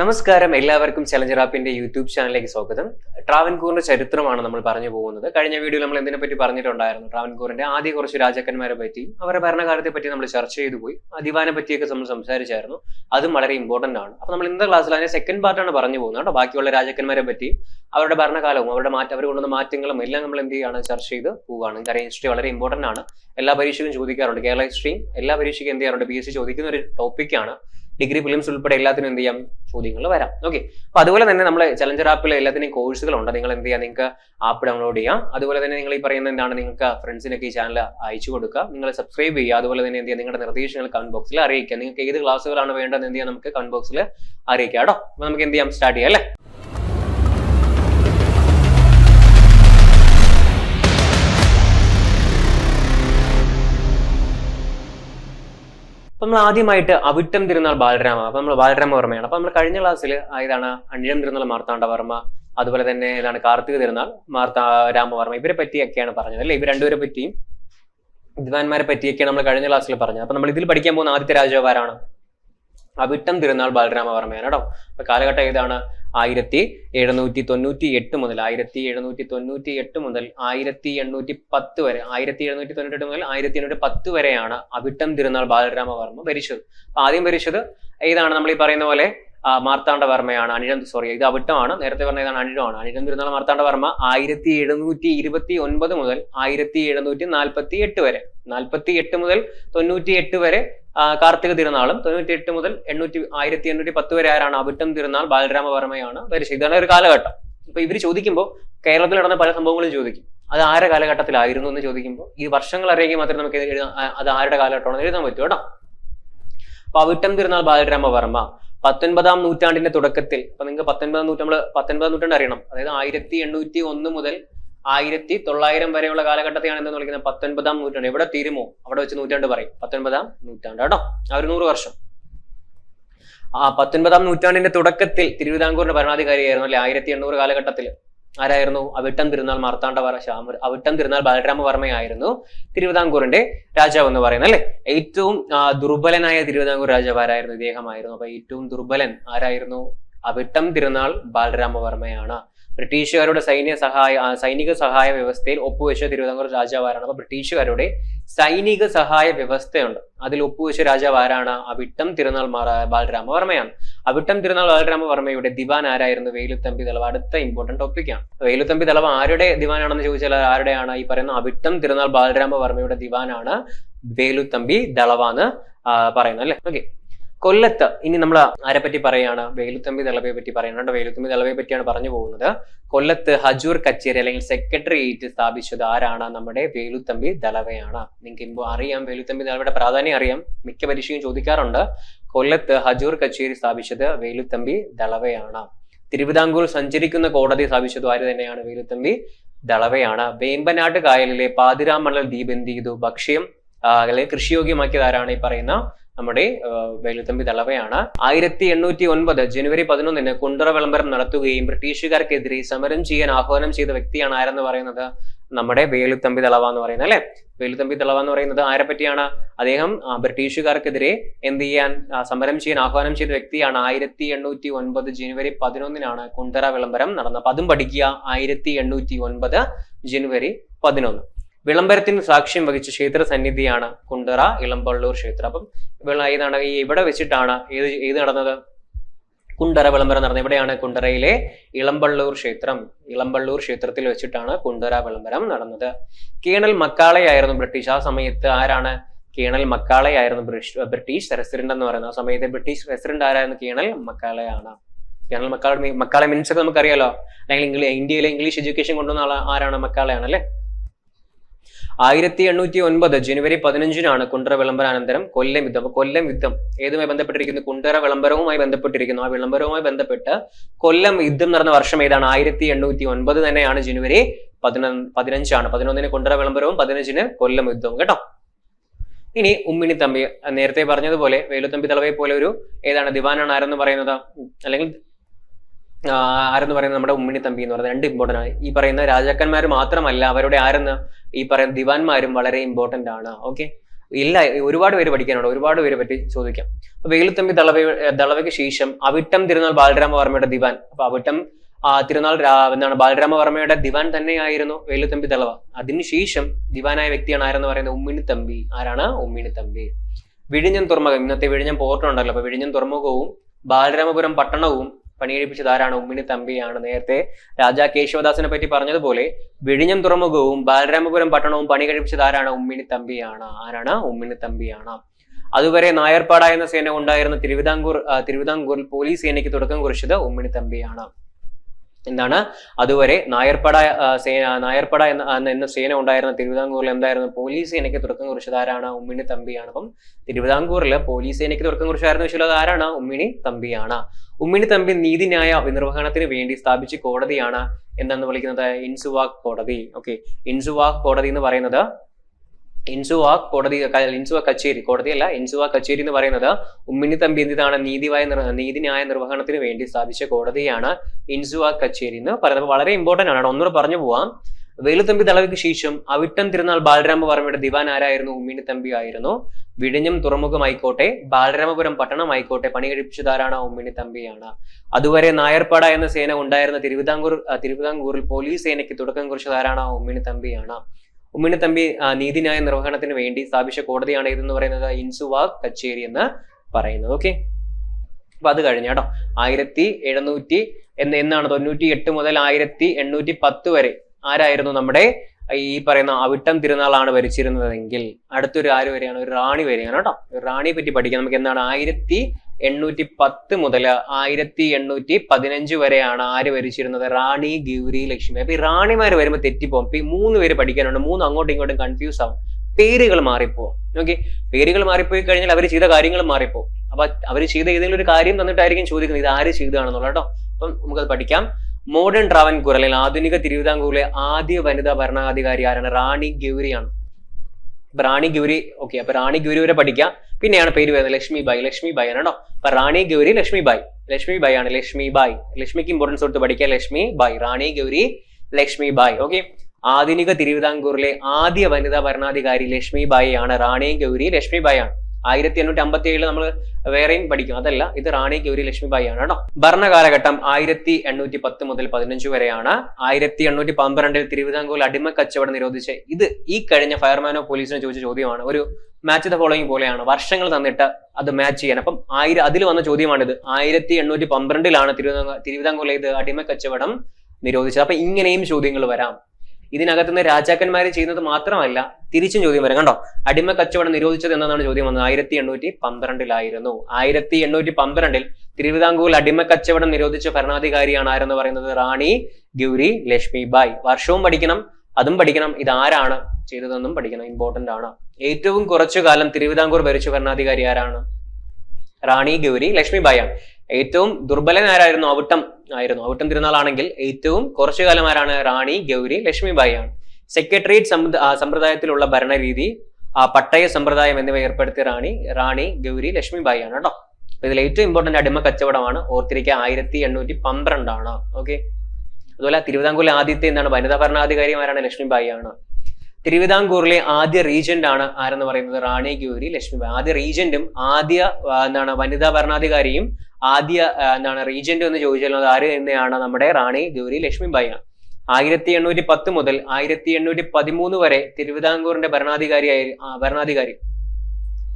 നമസ്കാരം. എല്ലാവർക്കും challenger ആപ്പിന്റെ YouTube ചാനലിലേക്ക് സ്വാഗതം. ട്രാവൻകൂറിന്റെ ചരിത്രമാണ് നമ്മൾ പറഞ്ഞു പോകുന്നത്. കഴിഞ്ഞ വീഡിയോയിൽ നമ്മൾ എന്തിനെ പറ്റി പറഞ്ഞിട്ടുണ്ടായിരുന്നു? ട്രാവൻകൂറിന്റെ ആദ്യ കുറച്ച് രാജാക്കന്മാരെ പറ്റി അവരുടെ ഭരണകാലത്തെ പറ്റി നമ്മൾ ചർച്ച ചെയ്തു പോയി. അധിവാനെ പറ്റിയൊക്കെ നമ്മൾ സംസാരിച്ചായിരുന്നു. അതും വളരെ ഇമ്പോർട്ടന്റ് ആണ്. അപ്പൊ നമ്മൾ ഇന്നത്തെ ക്ലാസ്സിൽ അതിന്റെ സെക്കൻഡ് പാർട്ടാണ് പറഞ്ഞു പോകുന്നത് കേട്ടോ. ബാക്കിയുള്ള രാജാക്കന്മാരെ പറ്റി അവരുടെ ഭരണകാലവും അവരുടെ മാറ്റം അവർ കൊണ്ടുവന്ന മാറ്റങ്ങളും എല്ലാം നമ്മൾ എന്ത് ചെയ്യാണ്? ചർച്ച ചെയ്ത് പോവുകയാണ്. കാര്യം ഹിസ്റ്ററി വളരെ ഇമ്പോർട്ടന്റ് ആണ്. എല്ലാ പരീക്ഷയ്ക്കും ചോദിക്കാറുണ്ട്. കേരള ഹിസ്റ്ററിയും എല്ലാ പരീക്ഷയ്ക്കും എന്ത് ചെയ്യാറുണ്ട്? പി എസ് സി ചോദിക്കുന്ന ഒരു ടോപ്പിക്കാണ് ഡിഗ്രി ഫിലിംസ് ഉൾപ്പെടെ എല്ലാത്തിനും എന്ത് ചെയ്യാം? ചോദ്യങ്ങൾ വരാം. ഓക്കെ അപ്പൊ അതുപോലെ തന്നെ നമ്മൾ ചലഞ്ചർ ആപ്പിൽ എല്ലാത്തിനും കോഴ്സുകളുണ്ട് നിങ്ങൾ എന്ത് ചെയ്യാം? നിങ്ങൾക്ക് ആപ്പ് ഡൗൺലോഡ് ചെയ്യാം. അതുപോലെ തന്നെ നിങ്ങൾ ഈ പറയുന്ന എന്താണ്? നിങ്ങൾക്ക് ഫ്രണ്ട്സിനൊക്കെ ഈ ചാനൽ അയച്ചു കൊടുക്കുക. നിങ്ങൾ സബ്സ്ക്രൈബ് ചെയ്യുക. അതുപോലെ തന്നെ എന്ത് നിങ്ങളുടെ നിർദ്ദേശങ്ങൾ കമന്റ് ബോക്സിൽ അറിയിക്കുക. നിങ്ങൾക്ക് ഏത് ക്ലാസ്സുകളാണ് വേണ്ടത് എന്ത് ചെയ്യാം? നമുക്ക് കമന്റ് ബോക്സിൽ അറിയിക്കാം കേട്ടോ. അപ്പൊ നമുക്ക് എന്ത് ചെയ്യാം? സ്റ്റാർട്ട് ചെയ്യാം അല്ലേ? നമ്മൾ ആദ്യമായിട്ട് അവിട്ടം തിരുനാൾ ബാലരാമ. അപ്പൊ നമ്മൾ ബാലരാമ വർമ്മയാണ് അപ്പൊ നമ്മൾ കഴിഞ്ഞ ക്ലാസ്സിൽ ഇതാണ് അണിഴം തിരുനാൾ മാർത്താണ്ഡവർമ്മ അതുപോലെ തന്നെ ഇതാണ് കാർത്തിക തിരുനാൾ മാർത്താ രാമവർമ്മ ഇവരെ പറ്റിയൊക്കെയാണ് പറഞ്ഞത് അല്ലെ? ഇവർ രണ്ടുപേരെ പറ്റിയും വിദ്വാൻമാരെ പറ്റിയൊക്കെയാണ് നമ്മൾ കഴിഞ്ഞ ക്ലാസ്സിൽ പറഞ്ഞത്. അപ്പൊ നമ്മൾ ഇതിൽ പഠിക്കാൻ പോകുന്ന ആദ്യത്തെ രാജാവാരാണ് അവിട്ടം തിരുനാൾ ബാലരാമവർമ്മയാണ് കേട്ടോ. അപ്പൊ കാലഘട്ടം ഏതാണ്? ആയിരത്തി എഴുന്നൂറ്റി തൊണ്ണൂറ്റി എട്ട് മുതൽ ആയിരത്തി എഴുന്നൂറ്റി തൊണ്ണൂറ്റി എട്ട് മുതൽ ആയിരത്തി എണ്ണൂറ്റി പത്ത് വരെ ആയിരത്തി എഴുന്നൂറ്റി തൊണ്ണൂറ്റി എട്ട് മുതൽ ആയിരത്തി എണ്ണൂറ്റി പത്ത് വരെയാണ് അവിട്ടം തിരുനാൾ ബാലരാമവർമ്മ ഭരിച്ചത്. അപ്പൊ ആദ്യം ഭരിച്ചത് ഏതാണ്? നമ്മൾ ഈ പറയുന്ന പോലെ മാർത്താണ്ഡവർമ്മയാണ് അനിഴം സോറി ഇത് അവിട്ടമാണ്. നേരത്തെ പറഞ്ഞ ഇതാണ് അനിഴമാണ് അനിഴം തിരുനാൾ മാർത്താണ്ഡവർമ്മ ആയിരത്തി എഴുന്നൂറ്റി ഇരുപത്തി ഒൻപത് മുതൽ ആയിരത്തി എഴുന്നൂറ്റി നാൽപ്പത്തി എട്ട് വരെ. നാൽപ്പത്തി എട്ട് മുതൽ തൊണ്ണൂറ്റി എട്ട് വരെ കാർത്തിക തിരുനാളും തൊണ്ണൂറ്റി എട്ട് മുതൽ എണ്ണൂറ്റി ആയിരത്തി എണ്ണൂറ്റി പത്ത് വരെ ആരാണ് അവിട്ടം തിരുനാൾ ബാലരാമവർമ്മയാണ് ഭരിച്ചത്. ഇതാണ് ഒരു കാലഘട്ടം. ഇപ്പൊ ഇവർ ചോദിക്കുമ്പോൾ കേരളത്തിൽ നടന്ന പല സംഭവങ്ങളും ചോദിക്കും. അത് ആരുടെ കാലഘട്ടത്തിലായിരുന്നു എന്ന് ചോദിക്കുമ്പോൾ ഈ വർഷങ്ങൾ അറിയിക്കാൻ മാത്രമേ നമുക്ക് എഴുതാൻ അത് ആരുടെ കാലഘട്ടമാണെന്ന് എഴുതാൻ പറ്റൂ കേട്ടോ. അപ്പൊ അവിട്ടം തിരുനാൾ ബാലരാമവർമ്മ പത്തൊൻപതാം നൂറ്റാണ്ടിന്റെ തുടക്കത്തിൽ ഇപ്പൊ നിങ്ങൾക്ക് പത്തൊൻപതാം നൂറ്റാണ്ട് നമ്മൾ പത്തൊൻപതാം നൂറ്റാണ്ട് അറിയണം. അതായത് ആയിരത്തി എണ്ണൂറ്റി ഒന്ന് മുതൽ ആയിരത്തി തൊള്ളായിരം വരെയുള്ള കാലഘട്ടത്തെയാണ് എന്താ വിളിക്കുന്നത്? പത്തൊൻപതാം നൂറ്റാണ്ട്. എവിടെ തീരുമോ? അവിടെ വെച്ച് നൂറ്റാണ്ട് പറയും. പത്തൊൻപതാം നൂറ്റാണ്ട് കേട്ടോ. ആ ഒരു നൂറ് വർഷം. ആ പത്തൊൻപതാം നൂറ്റാണ്ടിന്റെ തുടക്കത്തിൽ തിരുവിതാംകൂറിന്റെ ഭരണാധികാരിയായിരുന്നു അല്ലെ? ആയിരത്തി എണ്ണൂറ് കാലഘട്ടത്തിൽ ആരായിരുന്നു? അവിട്ടം തിരുനാൾ മാർത്താണ്ഡവർമ്മ ശ്യാമ അവിട്ടം തിരുനാൾ ബാലരാമവർമ്മയായിരുന്നു തിരുവിതാംകൂറിന്റെ രാജാവ് എന്ന് പറയുന്നത് അല്ലെ? ഏറ്റവും ദുർബലനായ തിരുവിതാംകൂർ രാജാവ് ആരായിരുന്നു ഇദ്ദേഹമായിരുന്നു. അപ്പൊ ഏറ്റവും ദുർബലൻ ആരായിരുന്നു? അവിട്ടം തിരുനാൾ ബാലരാമവർമ്മയാണ്. ബ്രിട്ടീഷുകാരുടെ സൈന്യ സഹായ സൈനിക സഹായ വ്യവസ്ഥയിൽ ഒപ്പുവെച്ച തിരുവിതാംകൂർ രാജാവ് ആരാണ് അപ്പൊ ബ്രിട്ടീഷുകാരുടെ സൈനിക സഹായ വ്യവസ്ഥയുണ്ട്. അതിൽ ഒപ്പുവെച്ച രാജാവ് ആരാണ് അവിട്ടം തിരുനാൾ ബാലരാമവർമ്മയാണ്. അവിട്ടം തിരുനാൾ ബാലരാമവർമ്മയുടെ ദിവാൻ ആരായിരുന്നു? വേലുത്തമ്പി ദളവ. അടുത്ത ഇമ്പോർട്ടന്റ് ടോപ്പിക്കാണ് വേലുത്തമ്പി ദളവ ആരുടെ ദിവാനാണെന്ന് ചോദിച്ചാൽ ആരുടെയാണ്? ഈ പറയുന്ന അവിട്ടം തിരുനാൾ ബാലരാമവർമ്മയുടെ ദിവാനാണ് വേലുത്തമ്പി ദളവ എന്ന് പറയുന്നത് അല്ലെ? ഓക്കെ കൊല്ലത്ത് ഇനി നമ്മൾ ആരെ പറ്റി പറയാണ്? വേലുത്തമ്പി ദളവയെ പറ്റി പറയുന്നുണ്ട് വേലുത്തമ്പി ദളവയെ പറ്റിയാണ് പറഞ്ഞു പോകുന്നത്. കൊല്ലത്ത് ഹജൂർ കച്ചേരി അല്ലെങ്കിൽ സെക്രട്ടറിയേറ്റ് സ്ഥാപിച്ചത് ആരാണ്? നമ്മുടെ വേലുത്തമ്പി ദളവയാണ്. നിങ്ങൾക്ക് ഇപ്പോൾ അറിയാം. വേലുത്തമ്പി ദളവയുടെ പ്രാധാന്യം അറിയാം. മിക്ക പരീക്ഷയും ചോദിക്കാറുണ്ട്. കൊല്ലത്ത് ഹജൂർ കച്ചേരി സ്ഥാപിച്ചത് വേലുത്തമ്പി ദളവയാണ്. തിരുവിതാംകൂർ സഞ്ചരിക്കുന്ന കോടതി സ്ഥാപിച്ചത് ആര് തന്നെയാണ്? വേലുത്തമ്പി ദളവയാണ്. വേമ്പനാട്ട് കായലിലെ പാതിരാമണൽ ദ്വീപ് എന്ത് ചെയ്തു? ഭക്ഷ്യം അല്ലെങ്കിൽ കൃഷിയോഗ്യമാക്കിയത് ആരാണ് ഈ പറയുന്ന നമ്മുടെ വേലുത്തമ്പി ദളവയാണ്. ആയിരത്തി എണ്ണൂറ്റി ഒൻപത് ജനുവരി പതിനൊന്നിന് കുണ്ടറ വിളംബരം നടത്തുകയും ബ്രിട്ടീഷുകാർക്കെതിരെ സമരം ചെയ്യാൻ ആഹ്വാനം ചെയ്ത വ്യക്തിയാണ് ആരെന്ന് പറയുന്നത്? നമ്മുടെ വേലുത്തമ്പി തളവ എന്ന് പറയുന്നത് അല്ലെ? വേലുത്തമ്പി തളവ എന്ന് പറയുന്നത് ആരെ പറ്റിയാണ്? അദ്ദേഹം ബ്രിട്ടീഷുകാർക്കെതിരെ എന്ത് ചെയ്യാൻ സമരം ചെയ്യാൻ ആഹ്വാനം ചെയ്ത വ്യക്തിയാണ്. ആയിരത്തി എണ്ണൂറ്റി ഒൻപത് ജനുവരി പതിനൊന്നിനാണ് കുണ്ടറ വിളംബരം നടന്നത്. അപ്പൊ അതും പഠിക്കുക. ആയിരത്തി എണ്ണൂറ്റി ഒൻപത് ജനുവരി പതിനൊന്ന്. വിളംബരത്തിന് സാക്ഷ്യം വഹിച്ച ക്ഷേത്ര സന്നിധിയാണ് കുണ്ടറ ഇളമ്പള്ളൂർ ക്ഷേത്രം. അപ്പം ഏതാണ് ഇവിടെ വെച്ചിട്ടാണ് ഏത് ഏത് നടന്നത്? കുണ്ടറ വിളംബരം നടന്നത് എവിടെയാണ്? കുണ്ടറയിലെ ഇളമ്പള്ളൂർ ക്ഷേത്രം. ഇളമ്പള്ളൂർ ക്ഷേത്രത്തിൽ വെച്ചിട്ടാണ് കുണ്ടറ വിളംബരം നടന്നത്. കേണൽ മക്കാളയായിരുന്നു ബ്രിട്ടീഷ്. ആ സമയത്ത് ആരാണ്? കേണൽ മക്കാളയായിരുന്നു ബ്രിട്ടീഷ് ബ്രിട്ടീഷ് പ്രസിഡന്റ് എന്ന് പറയുന്നത്. ആ സമയത്ത് ബ്രിട്ടീഷ് പ്രസിഡന്റ് ആരായിരുന്നു? കേണൽ മക്കാളയാണ്. കേണൽ മക്കാളെ മക്കാളെ ഒക്കെ നമുക്കറിയാലോ. അല്ലെങ്കിൽ ഇംഗ്ലീഷ് ഇന്ത്യയിലെ ഇംഗ്ലീഷ് എഡ്യൂക്കേഷൻ കൊണ്ടുവന്ന ആളാണ് ആരാണ്? മക്കാളയാണ് അല്ലെ ആയിരത്തി എണ്ണൂറ്റി ഒൻപത് ജനുവരി പതിനഞ്ചിനാണ് കുണ്ടറ വിളംബരാനന്തരം കൊല്ലം യുദ്ധം. അപ്പൊ കൊല്ലം യുദ്ധം ഏതുമായി ബന്ധപ്പെട്ടിരിക്കുന്നു? കുണ്ടറ വിളംബരവുമായി ബന്ധപ്പെട്ടിരിക്കുന്നു. ആ വിളംബരവുമായി ബന്ധപ്പെട്ട് കൊല്ലം യുദ്ധം നടന്ന വർഷം ഏതാണ്? ആയിരത്തി എണ്ണൂറ്റി ഒൻപത് തന്നെയാണ് ജനുവരി പതിനൊന്ന് പതിനഞ്ചാണ്. പതിനൊന്നിന് കുണ്ടറ വിളംബരവും പതിനഞ്ചിന് കൊല്ലം യുദ്ധവും. കേട്ടോ? ഇനി ഉമ്മിണി തമ്പി നേരത്തെ പറഞ്ഞതുപോലെ വേലുത്തമ്പി തളവയെ പോലെ ഒരു ഏതാണ്? ദിവാനാണ് ആരെന്ന് പറയുന്നത്? അല്ലെങ്കിൽ ആരെന്ന് പറയുന്നത് നമ്മുടെ ഉമ്മിണി തമ്പി എന്ന് പറയുന്നത് രണ്ട് ഇമ്പോർട്ടന്റ് ആണ്. ഈ പറയുന്ന രാജാക്കന്മാർ മാത്രമല്ല അവരുടെ ആരെന്ന്? ഈ പറയുന്ന ദിവാൻമാരും വളരെ ഇമ്പോർട്ടന്റ് ആണ്. ഓക്കെ ഇല്ല ഒരുപാട് പേര് പഠിക്കാനുണ്ട്. ഒരുപാട് പേര് പറ്റി ചോദിക്കാം. വേലുത്തമ്പി ദളവ ദളവയ്ക്ക് ശേഷം അവിട്ടം തിരുനാൾ ബാലരാമവർമ്മയുടെ ദിവാൻ. അപ്പൊ അവിട്ടം ആ, തിരുനാൾ എന്താണ് ബാലരാമവർമ്മയുടെ ദിവാൻ തന്നെയായിരുന്നു വേലുത്തമ്പി ദളവ. അതിനുശേഷം ദിവാനായ വ്യക്തിയാണ് ആരെന്ന് പറയുന്നത്? ഉമ്മിണി തമ്പി. ആരാണ്? ഉമ്മിണി തമ്പി. വിഴിഞ്ഞം തുറമുഖം. ഇന്നത്തെ വിഴിഞ്ഞം പോർട്ട് ഉണ്ടല്ലോ. അപ്പൊ വിഴിഞ്ഞം തുറമുഖവും ബാലരാമപുരം പട്ടണവും പണിയെടുപ്പിച്ചത് ആരാണ്? ഉമ്മിണി തമ്പിയാണ്. നേരത്തെ രാജാ കേശവദാസിനെ പറ്റി പറഞ്ഞതുപോലെ വിഴിഞ്ഞം തുറമുഖവും ബാലരാമപുരം പട്ടണവും പണി കഴിപ്പിച്ചത് ആരാണ്? ഉമ്മിണി തമ്പിയാണ്. ആരാണ്? ഉമ്മിണി തമ്പിയാണ്. അതുവരെ നായർപ്പാട എന്ന സേന ഉണ്ടായിരുന്ന തിരുവിതാംകൂർ തിരുവിതാംകൂറിൽ പോലീസ് സേനയ്ക്ക് തുടക്കം കുറിച്ചത് ഉമ്മിണി തമ്പിയാണ്. എന്താണ്? അതുവരെ നായർപ്പട സേന നായർപ്പട എന്ന എന്ന സേന ഉണ്ടായിരുന്ന തിരുവിതാംകൂറിൽ എന്തായിരുന്നു? പോലീസ് സേനയ്ക്ക് തുടക്കം കുറിച്ചത് ആരാണ്? ഉമ്മിണി തമ്പിയാണ്. അപ്പം തിരുവിതാംകൂറിൽ പോലീസ് സേനയ്ക്ക് തുടക്കം കുറിച്ചായിരുന്നു വെച്ചാൽ അത് ആരാണ്? ഉമ്മിണി തമ്പിയാണ്. ഉമ്മിണി തമ്പി നീതിന്യായ നിർവഹണത്തിന് വേണ്ടി സ്ഥാപിച്ച കോടതിയാണ് എന്താന്ന് വിളിക്കുന്നത്? ഇൻസുവാക് കോടതി. ഓക്കെ ഇൻസുവാക് കോടതി എന്ന് പറയുന്നത് ഇൻസുവാക് കോടതി ഇൻസുവ കച്ചേരി. കോടതിയല്ല ഇൻസുവാക് കച്ചേരി എന്ന് പറയുന്നത് ഉമ്മിണി തമ്പി എന്താണ് നീതിവായ നീതിന്യായ നിർവഹണത്തിന് വേണ്ടി സ്ഥാപിച്ച കോടതിയാണ് ഇൻസുവാക് കച്ചേരി എന്ന് പറയുന്നത്. വളരെ ഇമ്പോർട്ടന്റ് ആണ്. ഒന്നുകൂടെ പറഞ്ഞു പോവാം. വേലുത്തമ്പി തളവയ്ക്ക് ശേഷം അവിട്ടം തിരുനാൾ ബാലരാമവർമ്മയുടെ ദിവാൻ ആരായിരുന്നു ഉമ്മിണി തമ്പി ആയിരുന്നു. വിഴിഞ്ഞം തുറമുഖമായിക്കോട്ടെ ബാലരാമപുരം പട്ടണം ആയിക്കോട്ടെ പണി കഴിപ്പിച്ചതാരാണ് ഉമ്മിണി തമ്പിയാണ്. അതുവരെ നായർപ്പാട എന്ന സേന ഉണ്ടായിരുന്ന തിരുവിതാംകൂർ തിരുവിതാംകൂറിൽ പോലീസ് സേനയ്ക്ക് തുടക്കം കുറിച്ചതാരാണ് ഉമ്മിണി തമ്പിയാണ്. ഉമ്മിണി തമ്പി ആ, നീതിന്യായ നിർവഹണത്തിന് വേണ്ടി സ്ഥാപിച്ച കോടതിയാണ് ഇതെന്ന് പറയുന്നത്? ഇൻസുവാഗ് കച്ചേരി എന്ന് പറയുന്നത്. ഓക്കെ? അപ്പൊ അത് കഴിഞ്ഞ കേട്ടോ. ആയിരത്തി എഴുന്നൂറ്റി എന്ന് എന്നാണ് തൊണ്ണൂറ്റി എട്ട് മുതൽ ആയിരത്തി എണ്ണൂറ്റി പത്ത് വരെ ആരായിരുന്നു നമ്മുടെ ഈ പറയുന്ന അവിട്ടം തിരുനാളാണ് ഭരിച്ചിരുന്നതെങ്കിൽ അടുത്തൊരു ആര് വരെയാണ്? ഒരു റാണി വരികയാണ് കേട്ടോ. റാണിയെ പറ്റി പഠിക്കാം. നമുക്ക് എന്താണ്? ആയിരത്തി എണ്ണൂറ്റി പത്ത് മുതൽ ആയിരത്തി എണ്ണൂറ്റി പതിനഞ്ച് വരെയാണ് ആര് ഭരിച്ചിരുന്നത്? റാണി ഗൗരി ലക്ഷ്മി. അപ്പൊ ഈ റാണിമാർ വരുമ്പോൾ തെറ്റിപ്പോകും ഈ മൂന്ന് പേര് പഠിക്കാനുണ്ട്. മൂന്ന് അങ്ങോട്ടും ഇങ്ങോട്ടും കൺഫ്യൂസ് ആവും. പേരുകൾ മാറിപ്പോവും. ഓക്കെ പേരുകൾ മാറിപ്പോയി കഴിഞ്ഞാൽ അവർ ചെയ്ത കാര്യങ്ങൾ മാറിപ്പോവും. അപ്പൊ അവർ ചെയ്ത ഏതെങ്കിലും ഒരു കാര്യം തന്നിട്ടായിരിക്കും ചോദിക്കുന്നത്. ഇത് ആര് ചെയ്തതാണെന്നുള്ള കേട്ടോ. അപ്പം നമുക്കത് പഠിക്കാം. മോഡേൺ ട്രാവൻകൂർ അല്ലെങ്കിൽ ആധുനിക തിരുവിതാംകൂറിലെ ആദ്യ വനിതാ ഭരണാധികാരി ആരാണ്? റാണി ഗൗരിയാണ് റാണി ഗൗരി ഓക്കെ അപ്പൊ റാണി ഗൗരി വരെ പഠിക്കാം. പിന്നെയാണ് പേര് വരുന്നത് ലക്ഷ്മി ബായി ലക്ഷ്മി ബായി ആണ് കേട്ടോ. അപ്പൊ റാണി ഗൗരി ലക്ഷ്മി ബായി ലക്ഷ്മി ബായി ആണ് ലക്ഷ്മി ബായി ലക്ഷ്മിക്ക് ഇമ്പോർട്ടൻസ് കൊടുത്ത് പഠിക്കുക ലക്ഷ്മി ബായി റാണി ഗൗരി ലക്ഷ്മി ബായി ഓക്കെ ആധുനിക തിരുവിതാംകൂറിലെ ആദ്യ വനിതാ ഭരണാധികാരി ലക്ഷ്മി ബായി ആണ്. റാണി ഗൗരി ലക്ഷ്മി ബായി ആണ്. ആയിരത്തി എണ്ണൂറ്റി അമ്പത്തി ഏഴിൽ നമ്മൾ വേറെയും പഠിക്കും. അതല്ല ഇത് റാണി ഗൗരി ലക്ഷ്മിബായി ആണ് കേട്ടോ. ഭരണകാലഘട്ടം ആയിരത്തി എണ്ണൂറ്റി പത്ത് മുതൽ പതിനഞ്ച് വരെയാണ്. ആയിരത്തി എണ്ണൂറ്റി പന്ത്രണ്ടിൽ തിരുവിതാംകൂർ അടിമ കച്ചവടം നിരോധിച്ച് ഇത് ഈ കഴിഞ്ഞ ഫയർമാനോ പോലീസിനെ ചോദിച്ച ചോദ്യമാണ്. ഒരു മാച്ച് ദ ഫോളോയിങ് പോലെയാണ്. വർഷങ്ങൾ തന്നിട്ട് അത് മാച്ച് ചെയ്യാൻ. അപ്പം ആയിരം അതിൽ വന്ന ചോദ്യമാണിത്. ആയിരത്തി എണ്ണൂറ്റി പന്ത്രണ്ടിലാണ് തിരുവിതാംകൂർ തിരുവിതാംകൂറിലെ ഇത് അടിമ കച്ചവടം നിരോധിച്ചത്. അപ്പൊ ഇങ്ങനെയും ചോദ്യങ്ങൾ വരാം. ഇതിനകത്ത് നിന്ന് രാജാക്കന്മാർ ചെയ്യുന്നത് മാത്രമല്ല തിരിച്ചും ചോദ്യം വരാം. കണ്ടോ? അടിമ കച്ചവടം നിരോധിച്ചത് എന്നാണ് ചോദ്യം വന്നത്. ആയിരത്തി എണ്ണൂറ്റി പന്ത്രണ്ടിലായിരുന്നു ആയിരത്തി എണ്ണൂറ്റി പന്ത്രണ്ടിൽ തിരുവിതാംകൂറിൽ അടിമ കച്ചവടം നിരോധിച്ച ഭരണാധികാരിയാണ് ആരെന്ന് പറയുന്നത്? റാണി ഗൗരി ലക്ഷ്മി ബായ് വർഷവും പഠിക്കണം അതും പഠിക്കണം. ഇത് ആരാണ് ചെയ്തതെന്നും പഠിക്കണം. ഇമ്പോർട്ടന്റ് ആണ്. ഏറ്റവും കുറച്ചു കാലം തിരുവിതാംകൂർ ഭരിച്ച ഭരണാധികാരി ആരാണ്? റാണി ഗൗരി ലക്ഷ്മി ബായ് ആണ്. ഏറ്റവും ദുർബലൻ ആരായിരുന്നു അവിട്ടം ആയിരുന്നു. അവിട്ടം തിരുനാളാണെങ്കിൽ ഏറ്റവും കുറച്ചു കാലം ആരാണ് റാണി ഗൗരി ലക്ഷ്മിബായി ആണ് സെക്രട്ടേറിയറ്റ് സമ്പ്ര- സമ്പ്രദായത്തിലുള്ള ഭരണരീതി പട്ടയ സമ്പ്രദായം എന്നിവ ഏർപ്പെടുത്തിയ റാണി റാണി ഗൗരി ലക്ഷ്മിബായി ആണ് കേട്ടോ ഇതിൽ ഏറ്റവും ഇമ്പോർട്ടന്റ് അടിമ കച്ചവടമാണ് ഓർത്തിരിക്കുക ആയിരത്തി എണ്ണൂറ്റി പന്ത്രണ്ടാണ്. ഓക്കെ? അതുപോലെ തിരുവിതാംകൂറിലെ ആദ്യത്തെ എന്താണ്? വനിതാ ഭരണാധികാരിമാരാണ് ലക്ഷ്മിബായി ആണ് തിരുവിതാംകൂറിലെ ആദ്യ റീജന്റ് ആണ് ആരെന്ന് പറയുന്നത്? റാണി ഗൗരി ലക്ഷ്മിബായി ആദ്യ റീജന്റും ആദ്യ എന്താണ് വനിതാ ഭരണാധികാരിയും ആദ്യ എന്താണ് റീജന്റ് എന്ന് ചോദിച്ചാൽ ആര് തന്നെയാണ്? നമ്മുടെ റാണി ഗൗരി ലക്ഷ്മിബായി ആണ് ആയിരത്തി എണ്ണൂറ്റി പത്ത് മുതൽ ആയിരത്തി എണ്ണൂറ്റി പതിമൂന്ന് വരെ തിരുവിതാംകൂറിന്റെ ഭരണാധികാരിയായി ഭരണാധികാരി.